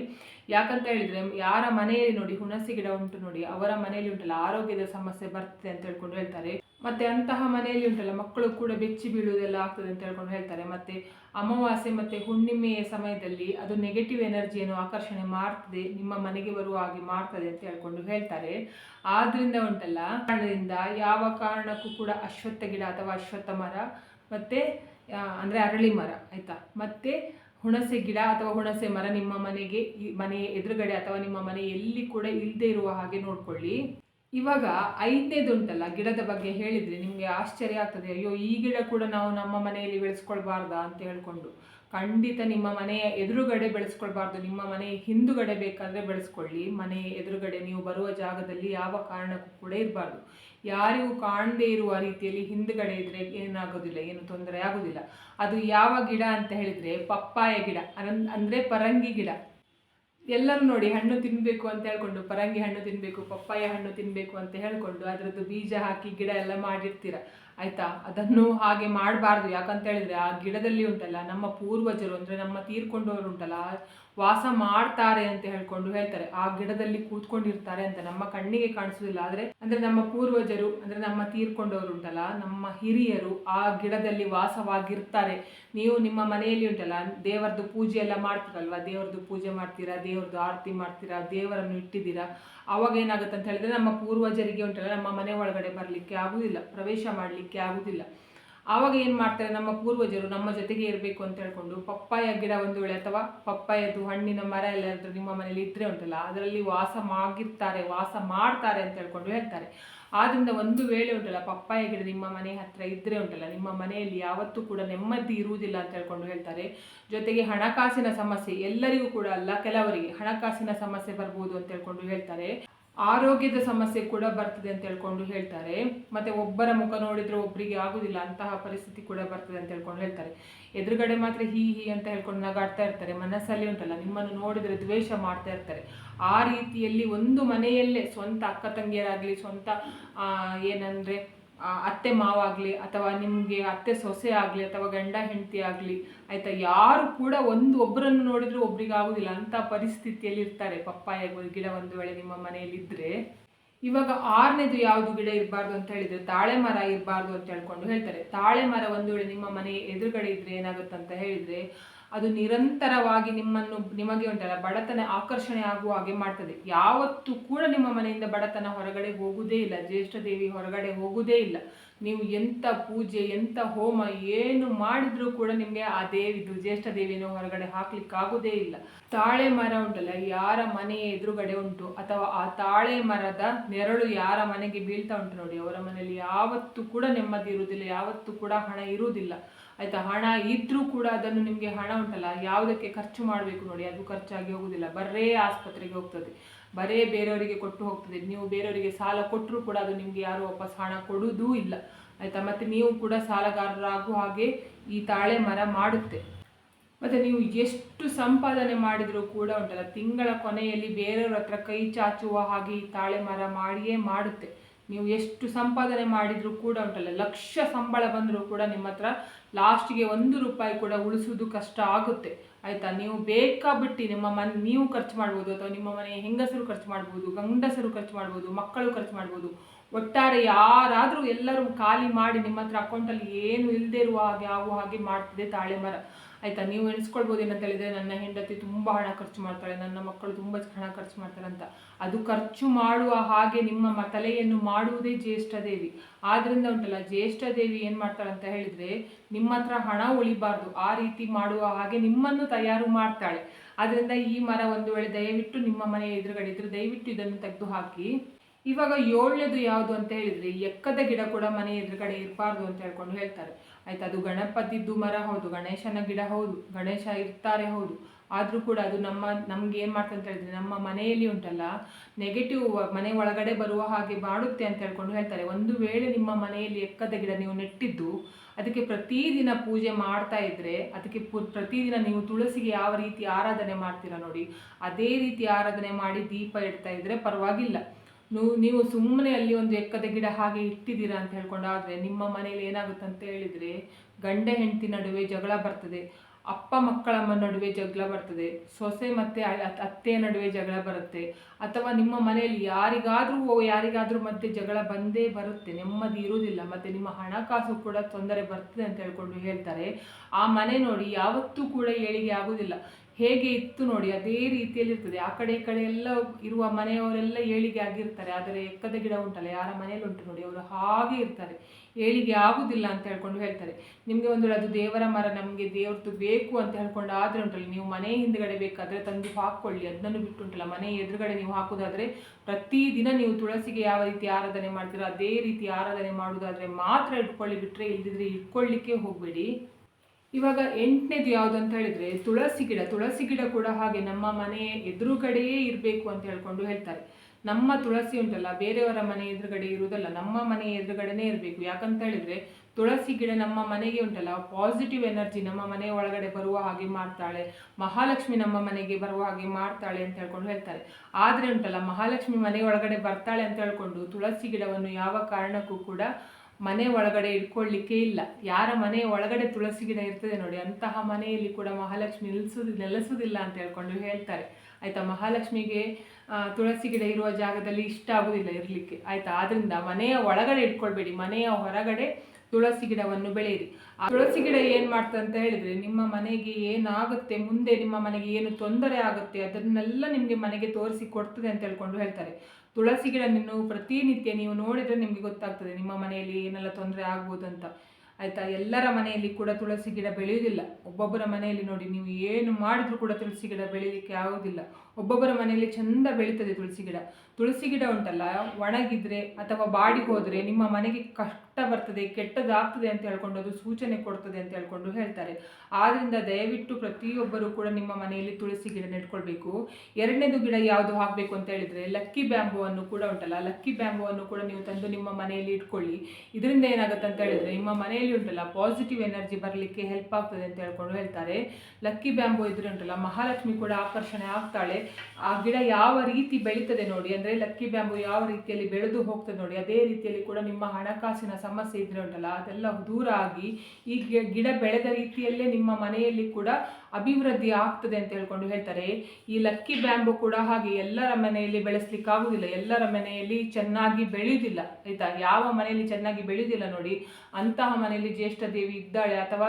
A: ಯಾಕಂತ ಹೇಳಿದ್ರೆ, ಯಾರ ಮನೆಯಲ್ಲಿ ನೋಡಿ ಹುಣಸಿ ಗಿಡ ಉಂಟು ನೋಡಿ, ಅವರ ಮನೆಯಲ್ಲಿ ಉಂಟಲ್ಲ, ಆರೋಗ್ಯದ ಸಮಸ್ಯೆ ಬರ್ತದೆ ಅಂತ ಹೇಳ್ಕೊಂಡು ಹೇಳ್ತಾರೆ. ಮತ್ತೆ ಅಂತಹ ಮನೆಯಲ್ಲಿ ಉಂಟಲ್ಲ, ಮಕ್ಕಳು ಕೂಡ ಬೆಚ್ಚಿ ಬೀಳುವುದೆಲ್ಲ ಆಗ್ತದೆ ಅಂತ ಹೇಳ್ಕೊಂಡು ಹೇಳ್ತಾರೆ. ಮತ್ತೆ ಅಮಾವಾಸ್ಯೆ ಮತ್ತೆ ಹುಣ್ಣಿಮೆಯ ಸಮಯದಲ್ಲಿ ಅದು ನೆಗೆಟಿವ್ ಎನರ್ಜಿಯನ್ನು ಆಕರ್ಷಣೆ ಮಾಡ್ತದೆ, ನಿಮ್ಮ ಮನೆಗೆ ಬರುವ ಹಾಗೆ ಮಾಡ್ತದೆ ಅಂತ ಹೇಳ್ಕೊಂಡು ಹೇಳ್ತಾರೆ. ಆದ್ರಿಂದ ಉಂಟಲ್ಲ, ಕಾರಣದಿಂದ ಯಾವ ಕಾರಣಕ್ಕೂ ಕೂಡ ಅಶ್ವತ್ಥ ಗಿಡ ಅಥವಾ ಅಶ್ವತ್ಥ ಮರ ಮತ್ತೆ ಅಂದ್ರೆ ಅರಳಿ ಮರ, ಆಯ್ತಾ? ಮತ್ತೆ ಹುಣಸೆ ಗಿಡ ಅಥವಾ ಹುಣಸೆ ಮರ ನಿಮ್ಮ ಮನೆಗೆ ಮನೆಯ ಎದುರುಗಡೆ ಅಥವಾ ನಿಮ್ಮ ಮನೆ ಎಲ್ಲಿ ಕೂಡ ಇಲ್ಲದೆ ಇರುವ ಹಾಗೆ ನೋಡ್ಕೊಳ್ಳಿ. ಇವಾಗ ಐದನೇದುಂಟಲ್ಲ ಗಿಡದ ಬಗ್ಗೆ ಹೇಳಿದ್ರೆ ನಿಮಗೆ ಆಶ್ಚರ್ಯ ಆಗ್ತದೆ, ಅಯ್ಯೋ ಈ ಗಿಡ ಕೂಡ ನಾವು ನಮ್ಮ ಮನೆಯಲ್ಲಿ ಬೆಳೆಸ್ಕೊಳ್ಬಾರ್ದಾ ಅಂತ ಹೇಳ್ಕೊಂಡು. ಖಂಡಿತ ನಿಮ್ಮ ಮನೆಯ ಎದುರುಗಡೆ ಬೆಳೆಸ್ಕೊಳ್ಬಾರ್ದು, ನಿಮ್ಮ ಮನೆಯ ಹಿಂದುಗಡೆ ಬೇಕಾದರೆ ಬೆಳೆಸ್ಕೊಳ್ಳಿ, ಮನೆ ಎದುರುಗಡೆ ನೀವು ಬರುವ ಜಾಗದಲ್ಲಿ ಯಾವ ಕಾರಣಕ್ಕೂ ಕೂಡ ಇರಬಾರ್ದು. ಯಾರಿಗೂ ಕಾಣದೇ ಇರುವ ರೀತಿಯಲ್ಲಿ ಹಿಂದುಗಡೆ ಇದ್ರೆ ಏನಾಗೋದಿಲ್ಲ, ಏನು ತೊಂದರೆ ಆಗೋದಿಲ್ಲ. ಅದು ಯಾವ ಗಿಡ ಅಂತ ಹೇಳಿದ್ರೆ ಪಪ್ಪಾಯ ಗಿಡ ಅಂದ್ರೆ ಪರಂಗಿ ಗಿಡ. ಎಲ್ಲರೂ ನೋಡಿ ಹಣ್ಣು ತಿನ್ನಬೇಕು ಅಂತ ಹೇಳ್ಕೊಂಡು, ಪರಂಗಿ ಹಣ್ಣು ತಿನ್ನಬೇಕು ಪಪ್ಪಾಯ ಹಣ್ಣು ತಿನ್ನಬೇಕು ಅಂತ ಹೇಳ್ಕೊಂಡು ಅದರದ್ದು ಬೀಜ ಹಾಕಿ ಗಿಡ ಎಲ್ಲ ಮಾಡಿರ್ತೀರ. ಆಯ್ತಾ? ಅದನ್ನು ಹಾಗೆ ಮಾಡಬಾರ್ದು. ಯಾಕಂತ ಹೇಳಿದ್ರೆ ಆ ಗಿಡದಲ್ಲಿ ಉಂಟಲ್ಲ, ನಮ್ಮ ಪೂರ್ವಜರು ಅಂದ್ರೆ ನಮ್ಮ ತೀರ್ಕೊಂಡವರು ಉಂಟಲ್ಲ, ವಾಸ ಮಾಡ್ತಾರೆ ಅಂತ ಹೇಳ್ಕೊಂಡು ಹೇಳ್ತಾರೆ. ಆ ಗಿಡದಲ್ಲಿ ಕೂತ್ಕೊಂಡಿರ್ತಾರೆ ಅಂತ ನಮ್ಮ ಕಣ್ಣಿಗೆ ಕಾಣಿಸುದಿಲ್ಲ ಆದ್ರೆ ಅಂದ್ರೆ ನಮ್ಮ ಪೂರ್ವಜರು ಅಂದ್ರೆ ನಮ್ಮ ತೀರ್ಕೊಂಡವರು ಉಂಟಲ್ಲ, ನಮ್ಮ ಹಿರಿಯರು ಆ ಗಿಡದಲ್ಲಿ ವಾಸವಾಗಿರ್ತಾರೆ. ನೀವು ನಿಮ್ಮ ಮನೆಯಲ್ಲಿ ಉಂಟಲ್ಲ, ದೇವರದ್ದು ಪೂಜೆ ಎಲ್ಲ ಮಾಡ್ತೀರಲ್ವ? ದೇವರದ್ದು ಪೂಜೆ ಮಾಡ್ತೀರಾ, ದೇವರದ್ದು ಆರತಿ ಮಾಡ್ತೀರಾ, ದೇವರನ್ನು ಇಟ್ಟಿದ್ದೀರಾ? ಅವಾಗ ಏನಾಗುತ್ತೆ ಅಂತ ಹೇಳಿದ್ರೆ ನಮ್ಮ ಪೂರ್ವಜರಿಗೆ ಉಂಟಲ್ಲ, ನಮ್ಮ ಮನೆ ಒಳಗಡೆ ಬರಲಿಕ್ಕೆ ಆಗುವುದಿಲ್ಲ ಪ್ರವೇಶ ಮಾಡಲಿಕ್ಕೆ ಆಗುದಿಲ್ಲ. ಆವಾಗ ಏನು ಮಾಡ್ತಾರೆ ನಮ್ಮ ಪೂರ್ವಜರು ನಮ್ಮ ಜೊತೆಗೆ ಇರಬೇಕು ಅಂತ ಹೇಳ್ಕೊಂಡು ಪಪ್ಪಾಯ ಗಿಡ ಒಂದು ವೇಳೆ ಅಥವಾ ಪಪ್ಪಾಯದ್ದು ಹಣ್ಣಿನ ಮರ ಎಲ್ಲಾದರೂ ನಿಮ್ಮ ಮನೇಲಿ ಇದ್ರೆ ಉಂಟಲ್ಲ, ಅದರಲ್ಲಿ ವಾಸ ಮಾಡಿರ್ತಾರೆ ವಾಸ ಮಾಡ್ತಾರೆ ಅಂತ ಹೇಳ್ಕೊಂಡು ಹೇಳ್ತಾರೆ. ಆದ್ರಿಂದ ಒಂದು ವೇಳೆ ಉಂಟಲ್ಲ, ಪಪ್ಪಾಯ ಗಿಡ ನಿಮ್ಮ ಮನೆ ಹತ್ರ ಇದ್ರೆ ಉಂಟಲ್ಲ, ನಿಮ್ಮ ಮನೆಯಲ್ಲಿ ಯಾವತ್ತೂ ಕೂಡ ನೆಮ್ಮದಿ ಇರುವುದಿಲ್ಲ ಅಂತ ಹೇಳ್ಕೊಂಡು ಹೇಳ್ತಾರೆ. ಜೊತೆಗೆ ಹಣಕಾಸಿನ ಸಮಸ್ಯೆ ಎಲ್ಲರಿಗೂ ಕೂಡ ಅಲ್ಲ, ಕೆಲವರಿಗೆ ಹಣಕಾಸಿನ ಸಮಸ್ಯೆ ಬರ್ಬೋದು ಅಂತ ಹೇಳ್ಕೊಂಡು ಹೇಳ್ತಾರೆ. ಆರೋಗ್ಯದ ಸಮಸ್ಯೆ ಕೂಡ ಬರ್ತದೆ ಅಂತ ಹೇಳ್ಕೊಂಡು ಹೇಳ್ತಾರೆ. ಮತ್ತೆ ಒಬ್ಬರ ಮುಖ ನೋಡಿದ್ರೆ ಒಬ್ಬರಿಗೆ ಆಗುದಿಲ್ಲ, ಅಂತಹ ಪರಿಸ್ಥಿತಿ ಕೂಡ ಬರ್ತದೆ ಅಂತ ಹೇಳ್ಕೊಂಡು ಹೇಳ್ತಾರೆ. ಎದುರುಗಡೆ ಮಾತ್ರ ಹೀ ಹೀ ಅಂತ ಹೇಳ್ಕೊಂಡು ನಗಾಡ್ತಾ ಇರ್ತಾರೆ. ಮನಸ್ಸಲ್ಲಿ ಉಂಟಲ್ಲ, ನಿಮ್ಮನ್ನು ನೋಡಿದ್ರೆ ದ್ವೇಷ ಮಾಡ್ತಾ ಇರ್ತಾರೆ. ಆ ರೀತಿಯಲ್ಲಿ ಒಂದು ಮನೆಯಲ್ಲೇ ಸ್ವಂತ ಅಕ್ಕ ತಂಗಿಯರಾಗ್ಲಿ, ಸ್ವಂತ ಏನಂದ್ರೆ ಅತ್ತೆ ಮಾವಾಗಲಿ ಅಥವಾ ನಿಮಗೆ ಅತ್ತೆ ಸೊಸೆ ಆಗಲಿ ಅಥವಾ ಗಂಡ ಹೆಂಡತಿ ಆಗಲಿ, ಆಯಿತಾ? ಯಾರು ಕೂಡ ಒಂದು ಒಬ್ಬರನ್ನು ನೋಡಿದ್ರೆ ಒಬ್ರಿಗೆ ಆಗೋದಿಲ್ಲ. ಅಂತ ಪರಿಸ್ಥಿತಿಯಲ್ಲಿ ಇರ್ತಾರೆ ಪಪ್ಪಾಯ ಗಿಡ ಒಂದು ವೇಳೆ ನಿಮ್ಮ ಮನೆಯಲ್ಲಿ ಇದ್ರೆ ಇವಾಗ ಆರನೇದು ಯಾವುದು ಗಿಡ ಇರಬಾರ್ದು ಅಂತ ಹೇಳಿದ್ರೆ ತಾಳೆ ಮರ ಇರಬಾರ್ದು ಅಂತ ಹೇಳ್ಕೊಂಡು ಹೇಳ್ತಾರೆ. ತಾಳೆ ಮರ ಒಂದು ವೇಳೆ ನಿಮ್ಮ ಮನೆ ಎದುರುಗಡೆ ಇದ್ದರೆ ಏನಾಗುತ್ತೆ ಅಂತ ಹೇಳಿದ್ರೆ ಅದು ನಿರಂತರವಾಗಿ ನಿಮ್ಮನ್ನು, ನಿಮಗೆ ಉಂಟಲ್ಲ, ಬಡತನ ಆಕರ್ಷಣೆ ಆಗುವ ಹಾಗೆ ಮಾಡ್ತದೆ. ಯಾವತ್ತೂ ಕೂಡ ನಿಮ್ಮ ಮನೆಯಿಂದ ಬಡತನ ಹೊರಗಡೆ ಹೋಗುವುದೇ ಇಲ್ಲ, ಜ್ಯೇಷ್ಠ ದೇವಿ ಹೊರಗಡೆ ಹೋಗುವುದೇ ಇಲ್ಲ. ನೀವು ಎಂಥ ಪೂಜೆ ಎಂಥ ಹೋಮ, ಏನು ಮಾಡಿದ್ರೂ ಕೂಡ ನಿಮಗೆ ಆ ದೇವಿದು, ಜ್ಯೇಷ್ಠ ದೇವಿಯನ್ನು ಹೊರಗಡೆ ಹಾಕ್ಲಿಕ್ಕಾಗೋದೇ ಇಲ್ಲ. ತಾಳೆ ಮರ ಉಂಟಲ್ಲ ಯಾರ ಮನೆಯ ಎದುರುಗಡೆ ಉಂಟು. ಅಥವಾ ಆ ತಾಳೆ ಮರದ ನೆರಳು ಯಾರ ಮನೆಗೆ ಬೀಳ್ತಾ ಉಂಟು ನೋಡಿ, ಅವರ ಮನೆಯಲ್ಲಿ ಯಾವತ್ತೂ ಕೂಡ ನೆಮ್ಮದಿ ಇರುವುದಿಲ್ಲ, ಯಾವತ್ತೂ ಕೂಡ ಹಣ ಇರುವುದಿಲ್ಲ. ಆಯ್ತಾ, ಹಣ ಇದ್ರೂ ಕೂಡ ಅದನ್ನು ನಿಮಗೆ ಹಣ ಉಂಟಲ್ಲ, ಯಾವುದಕ್ಕೆ ಖರ್ಚು ಮಾಡಬೇಕು ನೋಡಿ, ಅದು ಖರ್ಚಾಗಿ ಹೋಗುದಿಲ್ಲ. ಬರ್ರೇ ಆಸ್ಪತ್ರೆಗೆ ಹೋಗ್ತದೆ. ಬರೇ ಬೇರೆಯವರಿಗೆ ಕೊಟ್ಟು ಹೋಗ್ತದೆ. ನೀವು ಬೇರೆಯವರಿಗೆ ಸಾಲ ಕೊಟ್ಟರೂ ಕೂಡ ಅದು ನಿಮಗೆ ಯಾರು ವಾಪಸ್ ಹಣ ಕೊಡುವುದೂ ಇಲ್ಲ. ಆಯ್ತಾ? ಮತ್ತೆ ನೀವು ಕೂಡ ಸಾಲಗಾರರಾಗುವ ಹಾಗೆ ಈ ತಾಳೆ ಮರ ಮಾಡುತ್ತೆ. ಮತ್ತೆ ನೀವು ಎಷ್ಟು ಸಂಪಾದನೆ ಮಾಡಿದರೂ ಕೂಡ ಉಂಟಲ್ಲ, ತಿಂಗಳ ಕೊನೆಯಲ್ಲಿ ಬೇರೆಯವ್ರ ಹತ್ರ ಕೈ ಚಾಚುವ ಹಾಗೆ ಈ ತಾಳೆ ಮರ ಮಾಡಿಯೇ ಮಾಡುತ್ತೆ. ನೀವು ಎಷ್ಟು ಸಂಪಾದನೆ ಮಾಡಿದರೂ ಕೂಡ ಉಂಟಲ್ಲ, ಲಕ್ಷ ಸಂಬಳ ಬಂದರೂ ಕೂಡ ನಿಮ್ಮ ಹತ್ರ ಲಾಸ್ಟಿಗೆ ಒಂದು ರೂಪಾಯಿ ಕೂಡ ಉಳಿಸೋದು ಕಷ್ಟ ಆಗುತ್ತೆ. ಆಯ್ತಾ? ನೀವು ಬೇಕಾಬಿಟ್ಟು ನಿಮ್ಮ ಮನೆ ನೀವು ಖರ್ಚು ಮಾಡ್ಬೋದು ಅಥವಾ ನಿಮ್ಮ ಮನೆ ಹೆಂಗಸರು ಖರ್ಚು ಮಾಡ್ಬೋದು, ಗಂಡಸರು ಖರ್ಚು ಮಾಡ್ಬೋದು, ಮಕ್ಕಳು ಖರ್ಚು ಮಾಡ್ಬೋದು. ಒಟ್ಟಾರೆ ಯಾರಾದರೂ ಎಲ್ಲರೂ ಖಾಲಿ ಮಾಡಿ ನಿಮ್ಮ ಹತ್ರ ಅಕೌಂಟಲ್ಲಿ ಏನು ಇಲ್ಲದೆ ಇರುವ ಹಾಗೆ ಆಗುವ ಹಾಗೆ ಮಾಡ್ತದೆ ತಾಳೆ ಮರ. ಆಯ್ತಾ, ನೀವು ಎಣಿಸ್ಕೊಳ್ಬೋದು ಏನಂತ ಹೇಳಿದ್ರೆ ನನ್ನ ಹೆಂಡತಿ ತುಂಬ ಹಣ ಖರ್ಚು ಮಾಡ್ತಾಳೆ ನನ್ನ ಮಕ್ಕಳು ತುಂಬ ಹಣ ಖರ್ಚು ಮಾಡ್ತಾರೆ ಅಂತ. ಅದು ಖರ್ಚು ಮಾಡುವ ಹಾಗೆ ನಿಮ್ಮ ತಲೆಯನ್ನು ಮಾಡುವುದೇ ಜ್ಯೇಷ್ಠ ದೇವಿ. ಆದ್ರಿಂದ ಉಂಟಲ್ಲ, ಜ್ಯೇಷ್ಠ ದೇವಿ ಏನು ಮಾಡ್ತಾಳೆ ಅಂತ ಹೇಳಿದ್ರೆ ನಿಮ್ಮ ಹತ್ರ ಹಣ ಉಳಿಬಾರ್ದು, ಆ ರೀತಿ ಮಾಡುವ ಹಾಗೆ ನಿಮ್ಮನ್ನು ತಯಾರು ಮಾಡ್ತಾಳೆ. ಆದ್ರಿಂದ ಈ ಮರ ಒಂದು ವೇಳೆ ದಯವಿಟ್ಟು ನಿಮ್ಮ ಮನೆಯ ಎದುರುಗಡೆ ಇದ್ರೆ ದಯವಿಟ್ಟು ಇದನ್ನು ತೆಗೆದು ಹಾಕಿ ಇವಾಗ ಏಳನೇದು ಯಾವುದು ಅಂತ ಹೇಳಿದ್ರೆ ಎಕ್ಕದ ಗಿಡ ಕೂಡ ಮನೆ ಎದುರುಗಡೆ ಇರಬಾರ್ದು ಅಂತ ಹೇಳ್ಕೊಂಡು ಹೇಳ್ತಾರೆ. ಆಯ್ತು? ಅದು ಗಣಪತಿದ್ದು ಮರ ಹೌದು, ಗಣೇಶನ ಗಿಡ ಹೌದು, ಗಣೇಶ ಇರ್ತಾರೆ ಹೌದು. ಆದರೂ ಕೂಡ ಅದು ನಮ್ಮ, ನಮ್ಗೆ ಏನು ಮಾಡ್ತಂತ ಅಂತ ಹೇಳಿದ್ರೆ, ನಮ್ಮ ಮನೆಯಲ್ಲಿ ಉಂಟಲ್ಲ ನೆಗೆಟಿವ್ ಮನೆ ಒಳಗಡೆ ಬರುವ ಹಾಗೆ ಮಾಡುತ್ತೆ ಅಂತ ಹೇಳ್ಕೊಂಡು ಹೇಳ್ತಾರೆ. ಒಂದು ವೇಳೆ ನಿಮ್ಮ ಮನೆಯಲ್ಲಿ ಎಕ್ಕದ ಗಿಡ ನೀವು ನೆಟ್ಟಿದ್ದು, ಅದಕ್ಕೆ ಪ್ರತಿದಿನ ಪೂಜೆ ಮಾಡ್ತಾ ಇದ್ರೆ, ಅದಕ್ಕೆ ಪ್ರತಿದಿನ ನೀವು ತುಳಸಿಗೆ ಯಾವ ರೀತಿ ಆರಾಧನೆ ಮಾಡ್ತೀರಾ ನೋಡಿ, ಅದೇ ರೀತಿ ಆರಾಧನೆ ಮಾಡಿ ದೀಪ ಇಡ್ತಾ ಇದ್ರೆ ಪರವಾಗಿಲ್ಲ. ನೀವು ಸುಮ್ಮನೆ ಅಲ್ಲಿ ಒಂದು ಎಕ್ಕದ ಗಿಡ ಹಾಗೆ ಇಟ್ಟಿದ್ದೀರಾ ಅಂತ ಹೇಳ್ಕೊಂಡಾದ್ರೆ ನಿಮ್ಮ ಮನೆಯಲ್ಲಿ ಏನಾಗುತ್ತೆ ಅಂತ ಹೇಳಿದ್ರೆ ಗಂಡ ಹೆಂಡತಿ ನಡುವೆ ಜಗಳ ಬರ್ತದೆ, ಅಪ್ಪ ಮಕ್ಕಳ ನಡುವೆ ಜಗಳ ಬರ್ತದೆ, ಸೊಸೆ ಮತ್ತೆ ಅತ್ತೆ ನಡುವೆ ಜಗಳ ಬರುತ್ತೆ, ಅಥವಾ ನಿಮ್ಮ ಮನೆಯಲ್ಲಿ ಯಾರಿಗಾದ್ರೂ ಯಾರಿಗಾದ್ರೂ ಮತ್ತೆ ಜಗಳ ಬಂದೇ ಬರುತ್ತೆ, ನೆಮ್ಮದಿ ಇರುವುದಿಲ್ಲ, ಮತ್ತೆ ನಿಮ್ಮ ಹಣಕಾಸು ಕೂಡ ತೊಂದರೆ ಬರ್ತದೆ ಅಂತ ಹೇಳ್ಕೊಂಡು ಹೇಳ್ತಾರೆ, ಆ ಮನೆ ನೋಡಿ ಯಾವತ್ತೂ ಕೂಡ ಏಳಿಗೆ ಆಗುವುದಿಲ್ಲ. ಹೇಗೆ ಇತ್ತು ನೋಡಿ, ಅದೇ ರೀತಿಯಲ್ಲಿ ಇರ್ತದೆ ಆ ಕಡೆ ಈ ಕಡೆ ಎಲ್ಲ ಇರುವ ಮನೆಯವರೆಲ್ಲ ಏಳಿಗೆ ಆಗಿರ್ತಾರೆ. ಆದರೆ ಎಕ್ಕದ ಗಿಡ ಉಂಟಲ್ಲ, ಯಾರ ಮನೆಯಲ್ಲಿ ಉಂಟು ನೋಡಿ, ಅವರು ಹಾಗೆ ಇರ್ತಾರೆ. ಏಳಿಗೆ ಆಗುದಿಲ್ಲ ಅಂತ ಹೇಳ್ಕೊಂಡು ಹೇಳ್ತಾರೆ. ನಿಮಗೆ ಒಂದು ಅದು ದೇವರ ಮರ, ನಮಗೆ ದೇವ್ರದ್ದು ಬೇಕು ಅಂತ ಹೇಳ್ಕೊಂಡು ಆದ್ರೆ ಉಂಟಲ್ಲ, ನೀವು ಮನೆ ಹಿಂದ್ಗಡೆ ಬೇಕಾದರೆ ತಂದು ಹಾಕ್ಕೊಳ್ಳಿ. ಅದನ್ನು ಬಿಟ್ಟು ಉಂಟಲ್ಲ ಮನೆ ಎದುರುಗಡೆ ನೀವು ಹಾಕುದಾದ್ರೆ ಪ್ರತಿದಿನ ನೀವು ತುಳಸಿಗೆ ಯಾವ ರೀತಿ ಆರಾಧನೆ ಮಾಡ್ತೀರೋ, ಅದೇ ರೀತಿ ಆರಾಧನೆ ಮಾಡೋದಾದರೆ ಮಾತ್ರ ಇಟ್ಕೊಳ್ಳಿ, ಬಿಟ್ರೆ ಇಲ್ಲದಿದ್ರೆ ಇಟ್ಕೊಳ್ಳಿಕ್ಕೆ ಹೋಗಬೇಡಿ. ಇವಾಗ ಎಂಟನೇದು ಯಾವುದು ಅಂತ ಹೇಳಿದ್ರೆ ತುಳಸಿ ಗಿಡ. ತುಳಸಿ ಗಿಡ ಕೂಡ ಹಾಗೆ ನಮ್ಮ ಮನೆ ಎದುರುಗಡೆಯೇ ಇರಬೇಕು ಅಂತ ಹೇಳ್ಕೊಂಡು ಹೇಳ್ತಾರೆ. ನಮ್ಮ ತುಳಸಿ ಉಂಟಲ್ಲ, ಬೇರೆಯವರ ಮನೆ ಎದುರುಗಡೆ ಇರುವುದಲ್ಲ, ನಮ್ಮ ಮನೆ ಎದುರುಗಡೆನೇ ಇರಬೇಕು. ಯಾಕಂತ ಹೇಳಿದ್ರೆ ತುಳಸಿ ಗಿಡ ನಮ್ಮ ಮನೆಗೆ ಉಂಟಲ್ಲ ಪಾಸಿಟಿವ್ ಎನರ್ಜಿ ನಮ್ಮ ಮನೆ ಒಳಗಡೆ ಬರುವ ಹಾಗೆ ಮಾಡ್ತಾಳೆ. ಮಹಾಲಕ್ಷ್ಮಿ ನಮ್ಮ ಮನೆಗೆ ಬರುವ ಹಾಗೆ ಮಾಡ್ತಾಳೆ ಅಂತ ಹೇಳ್ಕೊಂಡು ಹೇಳ್ತಾರೆ. ಆದರೆ ಉಂಟಲ್ಲ, ಮಹಾಲಕ್ಷ್ಮಿ ಮನೆ ಒಳಗಡೆ ಬರ್ತಾಳೆ ಅಂತ ಹೇಳ್ಕೊಂಡು ತುಳಸಿ ಗಿಡವನ್ನು ಯಾವ ಕಾರಣಕ್ಕೂ ಕೂಡ ಮನೆ ಒಳಗಡೆ ಇಟ್ಕೊಳ್ಳಿಕ್ಕೆ ಇಲ್ಲ. ಯಾರ ಮನೆ ಒಳಗಡೆ ತುಳಸಿ ಗಿಡ ಇರ್ತದೆ ನೋಡಿ, ಅಂತಹ ಮನೆಯಲ್ಲಿ ಕೂಡ ಮಹಾಲಕ್ಷ್ಮಿ ನಿಲ್ಲಿಸೋದು ನೆಲೆಸೋದಿಲ್ಲ ಅಂತ ಹೇಳ್ಕೊಂಡು ಹೇಳ್ತಾರೆ. ಆಯ್ತಾ? ಮಹಾಲಕ್ಷ್ಮಿಗೆ ತುಳಸಿ ಗಿಡ ಇರುವ ಜಾಗದಲ್ಲಿ ಇಷ್ಟ ಆಗುದಿಲ್ಲ ಇರಲಿಕ್ಕೆ. ಆಯ್ತಾ? ಆದ್ರಿಂದ ಮನೆಯ ಒಳಗಡೆ ಇಟ್ಕೊಳ್ಬೇಡಿ ಮನೆಯ ಹೊರಗಡೆ ತುಳಸಿ ಗಿಡವನ್ನು ಬೆಳೆಯಿರಿ. ಆ ತುಳಸಿ ಗಿಡ ಏನ್ ಮಾಡ್ತದೆ ಅಂತ ಹೇಳಿದ್ರೆ, ನಿಮ್ಮ ಮನೆಗೆ ಏನಾಗುತ್ತೆ, ಮುಂದೆ ನಿಮ್ಮ ಮನೆಗೆ ಏನು ತೊಂದರೆ ಆಗುತ್ತೆ, ಅದನ್ನೆಲ್ಲ ನಿಮಗೆ ಮನೆಗೆ ತೋರಿಸಿ ಕೊಡ್ತದೆ ಅಂತ ಹೇಳ್ಕೊಂಡು ಹೇಳ್ತಾರೆ. ತುಳಸಿ ಗಿಡ ನೀವು ಪ್ರತಿನಿತ್ಯ ನೀವು ನೋಡಿದರೆ ನಿಮಗೆ ಗೊತ್ತಾಗ್ತದೆ, ನಿಮ್ಮ ಮನೆಯಲ್ಲಿ ಏನೆಲ್ಲ ತೊಂದರೆ ಆಗ್ಬೋದು ಅಂತ. ಆಯಿತಾ? ಎಲ್ಲರ ಮನೆಯಲ್ಲಿ ಕೂಡ ತುಳಸಿ ಗಿಡ ಬೆಳೆಯುವುದಿಲ್ಲ. ಒಬ್ಬೊಬ್ಬರ ಮನೆಯಲ್ಲಿ ನೋಡಿ ನೀವು ಏನು ಮಾಡಿದರೂ ಕೂಡ ತುಳಸಿ ಗಿಡ ಬೆಳೀಲಿಕ್ಕೆ ಆಗೋದಿಲ್ಲ ಒಬ್ಬೊಬ್ಬರ ಮನೆಯಲ್ಲಿ ಚಂದ ಬೆಳೀತದೆ ತುಳಸಿ ಗಿಡ. ತುಳಸಿ ಗಿಡ ಉಂಟಲ್ಲ, ಒಣಗಿದ್ರೆ ಅಥವಾ ಬಾಡಿಗೆ ಹೋದರೆ ನಿಮ್ಮ ಮನೆಗೆ ಕಷ್ಟ ಬರ್ತದೆ, ಕೆಟ್ಟದಾಗ್ತದೆ ಅಂತ ಹೇಳ್ಕೊಂಡು ಅದು ಸೂಚನೆ ಕೊಡ್ತದೆ ಅಂತ ಹೇಳ್ಕೊಂಡು ಹೇಳ್ತಾರೆ. ಆದ್ದರಿಂದ ದಯವಿಟ್ಟು ಪ್ರತಿಯೊಬ್ಬರು ಕೂಡ ನಿಮ್ಮ ಮನೆಯಲ್ಲಿ ತುಳಸಿ ಗಿಡ ನೆಟ್ಕೊಳ್ಬೇಕು ಎರಡನೇದು ಗಿಡ ಯಾವುದು ಹಾಕಬೇಕು ಅಂತ ಹೇಳಿದ್ರೆ ಲಕ್ಕಿ ಬ್ಯಾಂಬುವನ್ನು ಕೂಡ ಉಂಟಲ್ಲ, ಲಕ್ಕಿ ಬ್ಯಾಂಬುವನ್ನು ಕೂಡ ನೀವು ತಂದು ನಿಮ್ಮ ಮನೆಯಲ್ಲಿ ಇಟ್ಕೊಳ್ಳಿ. ಇದರಿಂದ ಏನಾಗುತ್ತೆ ಅಂತ ಹೇಳಿದ್ರೆ ನಿಮ್ಮ ಮನೆಯಲ್ಲಿ ಉಂಟಲ್ಲ ಪಾಸಿಟಿವ್ ಎನರ್ಜಿ ಬರಲಿಕ್ಕೆ ಹೆಲ್ಪ್ ಆಗ್ತದೆ ಅಂತ ಹೇಳ್ಕೊಂಡು ಹೇಳ್ತಾರೆ. ಲಕ್ಕಿ ಬ್ಯಾಂಬು ಇದ್ರೆ ಉಂಟಲ್ಲ, ಮಹಾಲಕ್ಷ್ಮಿ ಕೂಡ ಆಕರ್ಷಣೆ ಆಗ್ತಾಳೆ. ಆ ಗಿಡ ಯಾವ ರೀತಿ ಬೆಳೀತದೆ ನೋಡಿ, ಅಂದ್ರೆ ಲಕ್ಕಿ ಬ್ಯಾಂಬು ಯಾವ ರೀತಿಯಲ್ಲಿ ಬೆಳೆದು ಹೋಗ್ತದೆ ನೋಡಿ, ಅದೇ ರೀತಿಯಲ್ಲಿ ಕೂಡ ನಿಮ್ಮ ಹಣಕಾಸಿನ ಸಮಸ್ಯೆ ಇದ್ರೆ ಉಂಟಲ್ಲ, ಅದೆಲ್ಲ ದೂರ ಆಗಿ ಈ ಗಿಡ ಬೆಳೆದ ರೀತಿಯಲ್ಲೇ ನಿಮ್ಮ ಮನೆಯಲ್ಲಿ ಕೂಡ ಅಭಿವೃದ್ಧಿ ಆಗ್ತದೆ ಅಂತ ಹೇಳ್ಕೊಂಡು ಹೇಳ್ತಾರೆ. ಈ ಲಕ್ಕಿ ಬ್ಯಾಂಬು ಕೂಡ ಹಾಗೆ ಎಲ್ಲರ ಮನೆಯಲ್ಲಿ ಬೆಳೆಸ್ಲಿಕ್ಕೆ ಆಗುದಿಲ್ಲ. ಎಲ್ಲರ ಮನೆಯಲ್ಲಿ ಚೆನ್ನಾಗಿ ಬೆಳೆಯುವುದಿಲ್ಲ ಆಯ್ತಾ? ಯಾವ ಮನೆಯಲ್ಲಿ ಚೆನ್ನಾಗಿ ಬೆಳೆಯುವುದಿಲ್ಲ ನೋಡಿ. ಅಂತಹ ಮನೆಯಲ್ಲಿ ಜ್ಯೇಷ್ಠ ದೇವಿ ಇದ್ದಾಳೆ ಅಥವಾ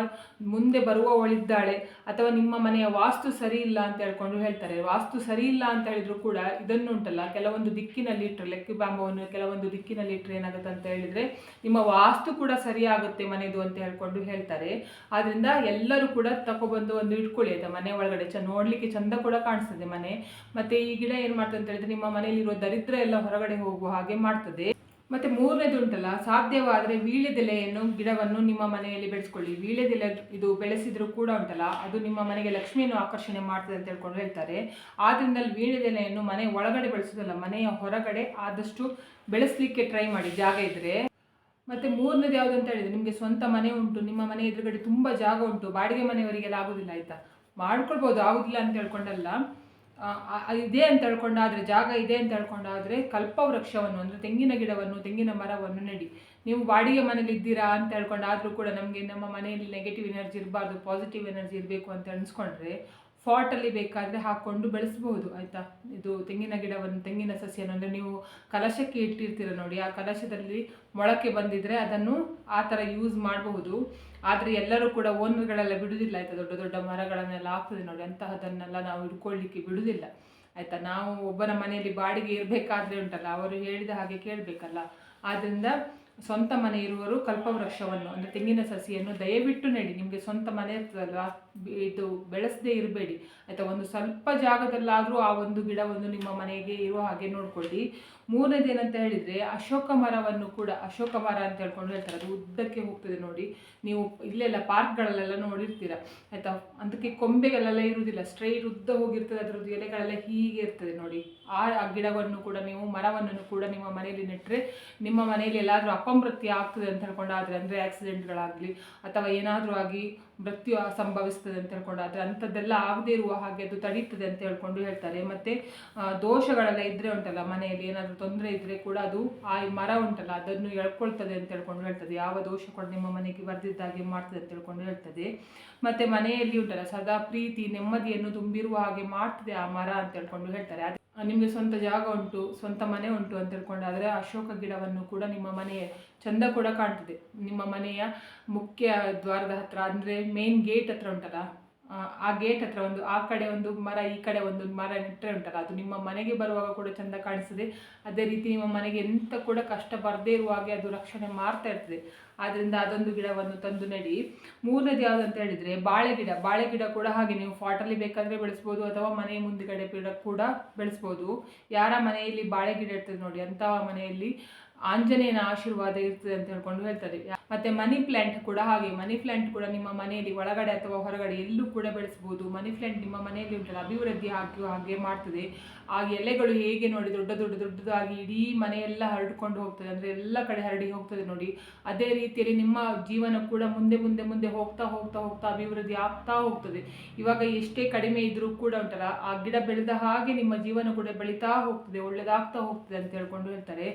A: ಮುಂದೆ ಬರುವವಳಿದ್ದಾಳೆ ಅಥವಾ ನಿಮ್ಮ ಮನೆಯ ವಾಸ್ತು ಸರಿ ಇಲ್ಲ ಅಂತ ಹೇಳ್ಕೊಂಡು ಹೇಳ್ತಾರೆ. ವಾಸ್ತು ಸರಿ ಇಲ್ಲ ಅಂತ ಹೇಳಿದ್ರು ಕೂಡ ಇದನ್ನು ಉಂಟಲ್ಲ ಕೆಲವೊಂದು ದಿಕ್ಕಿನಲ್ಲಿ ಇಟ್ಟರೆ ಲೆಕ್ಕಿ ಬಾಂಬವನ್ನು ಕೆಲವೊಂದು ದಿಕ್ಕಿನಲ್ಲಿ ಇಟ್ಟರೆ ಏನಾಗುತ್ತೆ ಅಂತ ಹೇಳಿದ್ರೆ ನಿಮ್ಮ ವಾಸ್ತು ಕೂಡ ಸರಿಯಾಗುತ್ತೆ ಮನೆದು ಅಂತ ಹೇಳ್ಕೊಂಡು ಹೇಳ್ತಾರೆ. ಆದ್ದರಿಂದ ಎಲ್ಲರೂ ಕೂಡ ತಗೊಬಂದು ಒಂದು ಇಟ್ಕೊಳ್ಳಿ ಆಯ್ತಾ? ಮನೆ ಒಳಗಡೆ ಚ ನೋಡ್ಲಿಕ್ಕೆ ಚಂದ ಕೂಡ ಕಾಣಿಸ್ತದೆ ಮನೆ. ಮತ್ತೆ ಈ ಗಿಡ ಏನ್ ಮಾಡ್ತದೆ ಅಂತ ಹೇಳಿದ್ರೆ ನಿಮ್ಮ ಮನೆಯಲ್ಲಿರುವ ದರಿದ್ರ ಎಲ್ಲ ಹೊರಗಡೆ ಹೋಗುವ ಹಾಗೆ ಮಾಡ್ತದೆ. ಮತ್ತೆ ಮೂರನೇದು ಉಂಟಲ್ಲ, ಸಾಧ್ಯವಾದರೆ ವೀಳ್ಯದೆಲೆಯನ್ನು ಗಿಡವನ್ನು ನಿಮ್ಮ ಮನೆಯಲ್ಲಿ ಬೆಳೆಸ್ಕೊಳ್ಳಿ. ವೀಳ್ಯದೆಲೆ ಇದು ಬೆಳೆಸಿದ್ರು ಕೂಡ ಉಂಟಲ್ಲ, ಅದು ನಿಮ್ಮ ಮನೆಗೆ ಲಕ್ಷ್ಮಿಯನ್ನು ಆಕರ್ಷಣೆ ಮಾಡ್ತದೆ ಅಂತ ಹೇಳ್ಕೊಂಡು ಹೇಳ್ತಾರೆ. ಆದ್ರಿಂದ ವೀಳ್ಯದೆಲೆಯನ್ನು ಮನೆ ಒಳಗಡೆ ಬೆಳೆಸೋದಲ್ಲ ಮನೆಯ ಹೊರಗಡೆ ಆದಷ್ಟು ಬೆಳೆಸಲಿಕ್ಕೆ ಟ್ರೈ ಮಾಡಿ ಜಾಗ ಇದ್ರೆ. ಮತ್ತೆ ಮೂರನೇದು ಯಾವುದು ಅಂತ ಹೇಳಿದ್ರೆ ನಿಮಗೆ ಸ್ವಂತ ಮನೆ ಉಂಟು, ನಿಮ್ಮ ಮನೆ ಎದುರುಗಡೆ ತುಂಬ ಜಾಗ ಉಂಟು, ಬಾಡಿಗೆ ಮನೆಯವರಿಗೆಲ್ಲ ಆಗೋದಿಲ್ಲ ಆಯಿತಾ? ಮಾಡ್ಕೊಳ್ಬೋದು, ಆಗುದಿಲ್ಲ ಅಂತ ಹೇಳ್ಕೊಂಡಲ್ಲ. ಇದೆ ಅಂತ ಹೇಳ್ಕೊಂಡಾದರೆ, ಜಾಗ ಇದೆ ಅಂತ ಹೇಳ್ಕೊಂಡಾದ್ರೆ ಕಲ್ಪವೃಕ್ಷವನ್ನು, ಅಂದರೆ ತೆಂಗಿನ ಗಿಡವನ್ನು, ತೆಂಗಿನ ಮರವನ್ನು ನೆಡಿ. ನೀವು ಬಾಡಿಗೆ ಮನೇಲಿ ಇದ್ದೀರಾ ಅಂತ ಹೇಳ್ಕೊಂಡಾದರೂ ಕೂಡ ನಮಗೆ ನಮ್ಮ ಮನೆಯಲ್ಲಿ ನೆಗೆಟಿವ್ ಎನರ್ಜಿ ಇರಬಾರ್ದು ಪಾಸಿಟಿವ್ ಎನರ್ಜಿ ಇರಬೇಕು ಅಂತ ಅನ್ಸ್ಕೊಂಡ್ರೆ ಫಾಟಲ್ಲಿ ಬೇಕಾದರೆ ಹಾಕ್ಕೊಂಡು ಬೆಳೆಸಬಹುದು, ಆಯಿತಾ? ಇದು ತೆಂಗಿನ ಗಿಡವನ್ನು, ತೆಂಗಿನ ಸಸ್ಯನ, ಅಂದರೆ ನೀವು ಕಲಶಕ್ಕೆ ಇಟ್ಟಿರ್ತೀರ ನೋಡಿ, ಆ ಕಲಶದಲ್ಲಿ ಮೊಳಕೆ ಬಂದಿದ್ರೆ ಅದನ್ನು ಆ ಥರ ಯೂಸ್ ಮಾಡಬಹುದು. ಆದರೆ ಎಲ್ಲರೂ ಕೂಡ ಓನರ್ಗಳೆಲ್ಲ ಬಿಡುವುದಿಲ್ಲ ಆಯಿತಾ? ದೊಡ್ಡ ದೊಡ್ಡ ಮರಗಳನ್ನೆಲ್ಲ ಹಾಕ್ತದೆ ನೋಡಿ, ಅಂತಹದನ್ನೆಲ್ಲ ನಾವು ಇಟ್ಕೊಳ್ಳಿಕ್ಕೆ ಬಿಡುವುದಿಲ್ಲ ಆಯಿತಾ? ನಾವು ಒಬ್ಬರ ಮನೆಯಲ್ಲಿ ಬಾಡಿಗೆ ಇರಬೇಕಾದ್ರೆ ಉಂಟಲ್ಲ, ಅವರು ಹೇಳಿದ ಹಾಗೆ ಕೇಳಬೇಕಲ್ಲ. ಆದ್ದರಿಂದ ಸ್ವಂತ ಮನೆ ಇರುವರು ಕಲ್ಪವೃಕ್ಷವನ್ನು, ಅಂದರೆ ತೆಂಗಿನ ಸಸಿಯನ್ನು ದಯವಿಟ್ಟು ನೆಡಿ. ನಿಮಗೆ ಸ್ವಂತ ಮನೆ ಇರ್ತದಲ್ಲ ಇದು ಬೆಳೆಸದೇ ಇರಬೇಡಿ. ಆಯಿತಾ, ಒಂದು ಸ್ವಲ್ಪ ಜಾಗದಲ್ಲಾದರೂ ಆ ಒಂದು ಗಿಡವನ್ನು ನಿಮ್ಮ ಮನೆಗೆ ಇರುವ ಹಾಗೆ ನೋಡ್ಕೊಳ್ಳಿ. ಮೂರನೇದು ಏನಂತ ಹೇಳಿದರೆ, ಅಶೋಕ ಮರವನ್ನು ಕೂಡ, ಅಶೋಕ ಮರ ಅಂತ ಹೇಳ್ಕೊಂಡು ಹೇಳ್ತಾರೆ. ಅದು ಉದ್ದಕ್ಕೆ ಹೋಗ್ತದೆ ನೋಡಿ. ನೀವು ಇಲ್ಲೆಲ್ಲ ಪಾರ್ಕ್ಗಳಲ್ಲೆಲ್ಲ ನೋಡಿರ್ತೀರ. ಆಯಿತಾ? ಅದಕ್ಕೆ ಕೊಂಬೆಗಳೆಲ್ಲ ಇರುವುದಿಲ್ಲ. ಸ್ಟ್ರೈಟ್ ಉದ್ದ ಹೋಗಿರ್ತದೆ, ಅದರದ್ದು ಎಲೆಗಳೆಲ್ಲ ಹೀಗೆ ಇರ್ತದೆ ನೋಡಿ. ಆ ಗಿಡವನ್ನು ಕೂಡ ನೀವು ಮರವನ್ನು ಕೂಡ ನಿಮ್ಮ ಮನೆಯಲ್ಲಿ ನೆಟ್ಟರೆ ನಿಮ್ಮ ಮನೆಯಲ್ಲಿ ಎಲ್ಲಾದರೂ ಅಪಮೃತ್ಯ ಆಗ್ತದೆ ಅಂತ ಹೇಳ್ಕೊಂಡಾದ್ರೆ ಅಂದರೆ ಆಕ್ಸಿಡೆಂಟ್ಗಳಾಗಲಿ ಅಥವಾ ಏನಾದರೂ ಆಗಿ ಮೃತ್ಯು ಸಂಭವಿಸ್ತದೆ ಅಂತ ಹೇಳ್ಕೊಂಡಾದ್ರೆ ಅಂಥದ್ದೆಲ್ಲ ಆಗದೇ ಇರುವ ಹಾಗೆ ಅದು ತಡೀತದೆ ಅಂತ ಹೇಳ್ಕೊಂಡು ಹೇಳ್ತಾರೆ. ಮತ್ತು ದೋಷಗಳೆಲ್ಲ ಇದ್ದರೆ ಉಂಟಲ್ಲ ಮನೆಯಲ್ಲಿ, ಏನಾದರೂ ತೊಂದರೆ ಇದ್ದರೆ ಕೂಡ ಅದು ಆ ಮರ ಉಂಟಲ್ಲ, ಅದನ್ನು ಎಳ್ಕೊಳ್ತದೆ ಅಂತ ಹೇಳ್ಕೊಂಡು ಹೇಳ್ತದೆ. ಯಾವ ದೋಷ ಕೂಡ ನಿಮ್ಮ ಮನೆಗೆ ಬರ್ದಿದ್ದಾಗೆ ಮಾಡ್ತದೆ ಅಂತ ಹೇಳ್ಕೊಂಡು ಹೇಳ್ತದೆ. ಮತ್ತು ಮನೆಯಲ್ಲಿ ಉಂಟಲ್ಲ, ಸದಾ ಪ್ರೀತಿ ನೆಮ್ಮದಿಯನ್ನು ತುಂಬಿರುವ ಹಾಗೆ ಮಾಡ್ತದೆ ಆ ಮರ ಅಂತ ಹೇಳ್ಕೊಂಡು ಹೇಳ್ತಾರೆ. ನಿಮಗೆ ಸ್ವಂತ ಜಾಗ ಉಂಟು, ಸ್ವಂತ ಮನೆ ಉಂಟು ಅಂತ ಹೇಳ್ಕೊಂಡಾದ್ರೆ ಅಶೋಕ ಗಿಡವನ್ನು ಕೂಡ ನಿಮ್ಮ ಮನೆಯ ಚಂದ ಕೂಡ ಕಾಣ್ತದೆ. ನಿಮ್ಮ ಮನೆಯ ಮುಖ್ಯ ದ್ವಾರದ ಹತ್ರ ಅಂದರೆ ಮೇನ್ ಗೇಟ್ ಹತ್ರ ಉಂಟಲ್ಲ? ಆ, ಗೇಟ್ ಹತ್ರ ಒಂದು ಆ ಕಡೆ ಒಂದು ಮರ ಈ ಕಡೆ ಒಂದು ಮರ ನೆಟ್ಟರೆ ಉಂಟಲ್ಲ ಅದು ನಿಮ್ಮ ಮನೆಗೆ ಬರುವಾಗ ಕೂಡ ಚಂದ ಕಾಣಿಸ್ತದೆ. ಅದೇ ರೀತಿ ನಿಮ್ಮ ಮನೆಗೆ ಎಂತ ಕೂಡ ಕಷ್ಟ ಬರದೇ ಇರುವ ಹಾಗೆ ಅದು ರಕ್ಷಣೆ ಮಾಡ್ತಾ ಇರ್ತದೆ. ಆದ್ದರಿಂದ ಅದೊಂದು ಗಿಡವನ್ನು ತಂದು ನೆಡಿ. ಮೂರನೇದು ಯಾವುದು ಅಂತ ಹೇಳಿದರೆ ಬಾಳೆ ಗಿಡ. ಬಾಳೆ ಗಿಡ ಕೂಡ ಹಾಗೆ ನೀವು ಫಾಟಲ್ಲಿ ಬೇಕಾದರೆ ಬೆಳೆಸ್ಬೋದು ಅಥವಾ ಮನೆ ಮುಂದುಗಡೆ ಗಿಡ ಕೂಡ ಬೆಳೆಸ್ಬೋದು. ಯಾರ ಮನೆಯಲ್ಲಿ ಬಾಳೆ ಗಿಡ ಇರ್ತದೆ ನೋಡಿ ಅಂತಹ ಮನೆಯಲ್ಲಿ ಆಂಜನೇಯನ ಆಶೀರ್ವಾದ ಇರ್ತದೆ ಅಂತ ಹೇಳ್ಕೊಂಡು ಹೇಳ್ತಾರೆ. ಮತ್ತೆ ಮನಿ ಪ್ಲಾಂಟ್ ಕೂಡ ಹಾಗೆ ಮನಿ ಪ್ಲಾಂಟ್ ಕೂಡ ನಿಮ್ಮ ಮನೆಯಲ್ಲಿ ಒಳಗಡೆ ಅಥವಾ ಹೊರಗಡೆ ಎಲ್ಲೂ ಕೂಡ ಬೆಳೆಸಬಹುದು ಮನಿ ಪ್ಲಾಂಟ್ ನಿಮ್ಮ ಮನೆಯಲ್ಲಿ ಉಂಟಲ್ಲ, ಅಭಿವೃದ್ಧಿ ಆಗುವ ಹಾಗೆ ಮಾಡ್ತದೆ. ಆ ಎಲೆಗಳು ಹೇಗೆ ನೋಡಿ ದೊಡ್ಡ ದೊಡ್ಡ ದೊಡ್ಡದಾಗಿ ಇಡೀ ಮನೆಯೆಲ್ಲ ಹರಡ್ಕೊಂಡು ಹೋಗ್ತದೆ. ಅಂದರೆ ಎಲ್ಲ ಕಡೆ ಹರಡಿ ಹೋಗ್ತದೆ ನೋಡಿ. ಅದೇ ರೀತಿಯಲ್ಲಿ ನಿಮ್ಮ ಜೀವನ ಕೂಡ ಮುಂದೆ ಮುಂದೆ ಮುಂದೆ ಹೋಗ್ತಾ ಹೋಗ್ತಾ ಹೋಗ್ತಾ ಅಭಿವೃದ್ಧಿ ಆಗ್ತಾ ಹೋಗ್ತದೆ. ಇವಾಗ ಎಷ್ಟೇ ಕಡಿಮೆ ಇದ್ರೂ ಕೂಡ ಉಂಟಲ್ಲ, ಆ ಗಿಡ ಬೆಳೆದ ಹಾಗೆ ನಿಮ್ಮ ಜೀವನ ಕೂಡ ಬೆಳೀತಾ ಹೋಗ್ತದೆ, ಒಳ್ಳೇದಾಗ್ತಾ ಹೋಗ್ತದೆ ಅಂತ ಹೇಳ್ಕೊಂಡು ಹೇಳ್ತಾರೆ.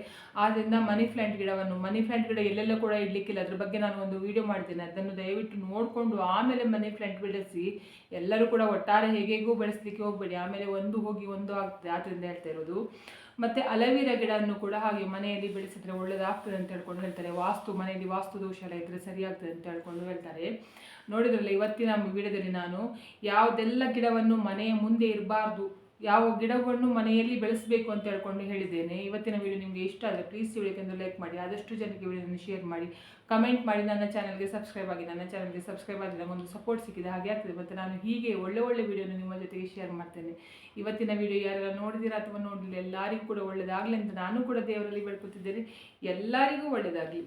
A: ಆದ್ದರಿಂದ ಮನಿ ಪ್ಲಾಂಟ್ ಗಿಡವನ್ನು, ಮನಿ ಪ್ಲಾಂಟ್ ಗಿಡ ಎಲ್ಲೆಲ್ಲ ಕೂಡ ಇಡಲಿಕ್ಕಿಲ್ಲ. ಅದ್ರ ಬಗ್ಗೆ ನಾನು ಒಂದು ವಿಡಿಯೋ ಮಾಡ್ತೇನೆ. ಅದನ್ನು ದಯವಿಟ್ಟು ನೋಡಿಕೊಂಡು ಆಮೇಲೆ ಮನಿ ಪ್ಲಾಂಟ್ ಬೆಳೆಸಿ, ಎಲ್ಲರೂ ಕೂಡ ಒಟ್ಟಾರೆ ಹೇಗೆಗೂ ಬೆಳೆಸಲಿಕ್ಕೆ ಹೋಗಬೇಡಿ. ಆಮೇಲೆ ಒಂದು ಹೋಗಿ ಒಂದು ಆಗ್ತದೆ. ಆದ್ದರಿಂದ ಹೇಳ್ತಾ ಇರೋದು. ಮತ್ತು ಅಲವೀರ ಗಿಡವನ್ನು ಕೂಡ ಹಾಗೆ ಮನೆಯಲ್ಲಿ ಬೆಳೆಸಿದ್ರೆ ಒಳ್ಳೆಯದಾಗ್ತದೆ ಅಂತ ಹೇಳ್ಕೊಂಡು ಹೇಳ್ತಾರೆ. ವಾಸ್ತು, ಮನೆಯಲ್ಲಿ ವಾಸ್ತು ದೋಷ ಎಲ್ಲ ಇದ್ರೆ ಸರಿಯಾಗ್ತದೆ ಅಂತ ಹೇಳ್ಕೊಂಡು ಹೇಳ್ತಾರೆ. ನೋಡಿದ್ರಲ್ಲ, ಇವತ್ತಿನ ವಿಡಿಯೋದಲ್ಲಿ ನಾನು ಯಾವುದೆಲ್ಲ ಗಿಡವನ್ನು ಮನೆಯ ಮುಂದೆ ಇರಬಾರ್ದು ಯಾವ ಗಿಡವನ್ನು ಮನೆಯಲ್ಲಿ ಬೆಳೆಸಬೇಕು ಅಂತ ಹೇಳ್ಕೊಂಡು ಹೇಳಿದ್ದೇನೆ. ಇವತ್ತಿನ ವಿಡಿಯೋ ನಿಮಗೆ ಇಷ್ಟ ಆದರೆ ಪ್ಲೀಸ್ ವಿಡಿಯೋಕ್ಕೊಂದು ಲೈಕ್ ಮಾಡಿ, ಆದಷ್ಟು ಜನಕ್ಕೆ ವಿಡಿಯೋನ ಶೇರ್ ಮಾಡಿ ಕಮೆಂಟ್ ಮಾಡಿ, ನನ್ನ ಚಾನಲ್ಗೆ ಸಬ್ಸ್ಕ್ರೈಬ್ ಆಗಿ, ನನ್ನ ಚಾನಲ್ಗೆ ಸಬ್ಸ್ಕ್ರೈಬ್ ಆಗಿ ಒಂದು ಸಪೋರ್ಟ್ ಸಿಕ್ಕಿದೆ ಹಾಗೆ ಆಗ್ತದೆ. ಮತ್ತು ನಾನು ಹೀಗೆ ಒಳ್ಳೆ ಒಳ್ಳೆ ವಿಡಿಯೋನ ನಿಮ್ಮ ಜೊತೆಗೆ ಶೇರ್ ಮಾಡ್ತೇನೆ. ಇವತ್ತಿನ ವಿಡಿಯೋ ಯಾರೆಲ್ಲ ನೋಡಿದಿರಾ ಅಥವಾ ನೋಡಲಿಲ್ಲ, ಎಲ್ಲರಿಗೂ ಕೂಡ ಒಳ್ಳೆಯದಾಗಲಿ ಅಂತ ನಾನು ಕೂಡ ದೇವರಲ್ಲಿ ಬೆಳ್ಕೊತಿದ್ದೇನೆ ಎಲ್ಲರಿಗೂ ಒಳ್ಳೆಯದಾಗಲಿ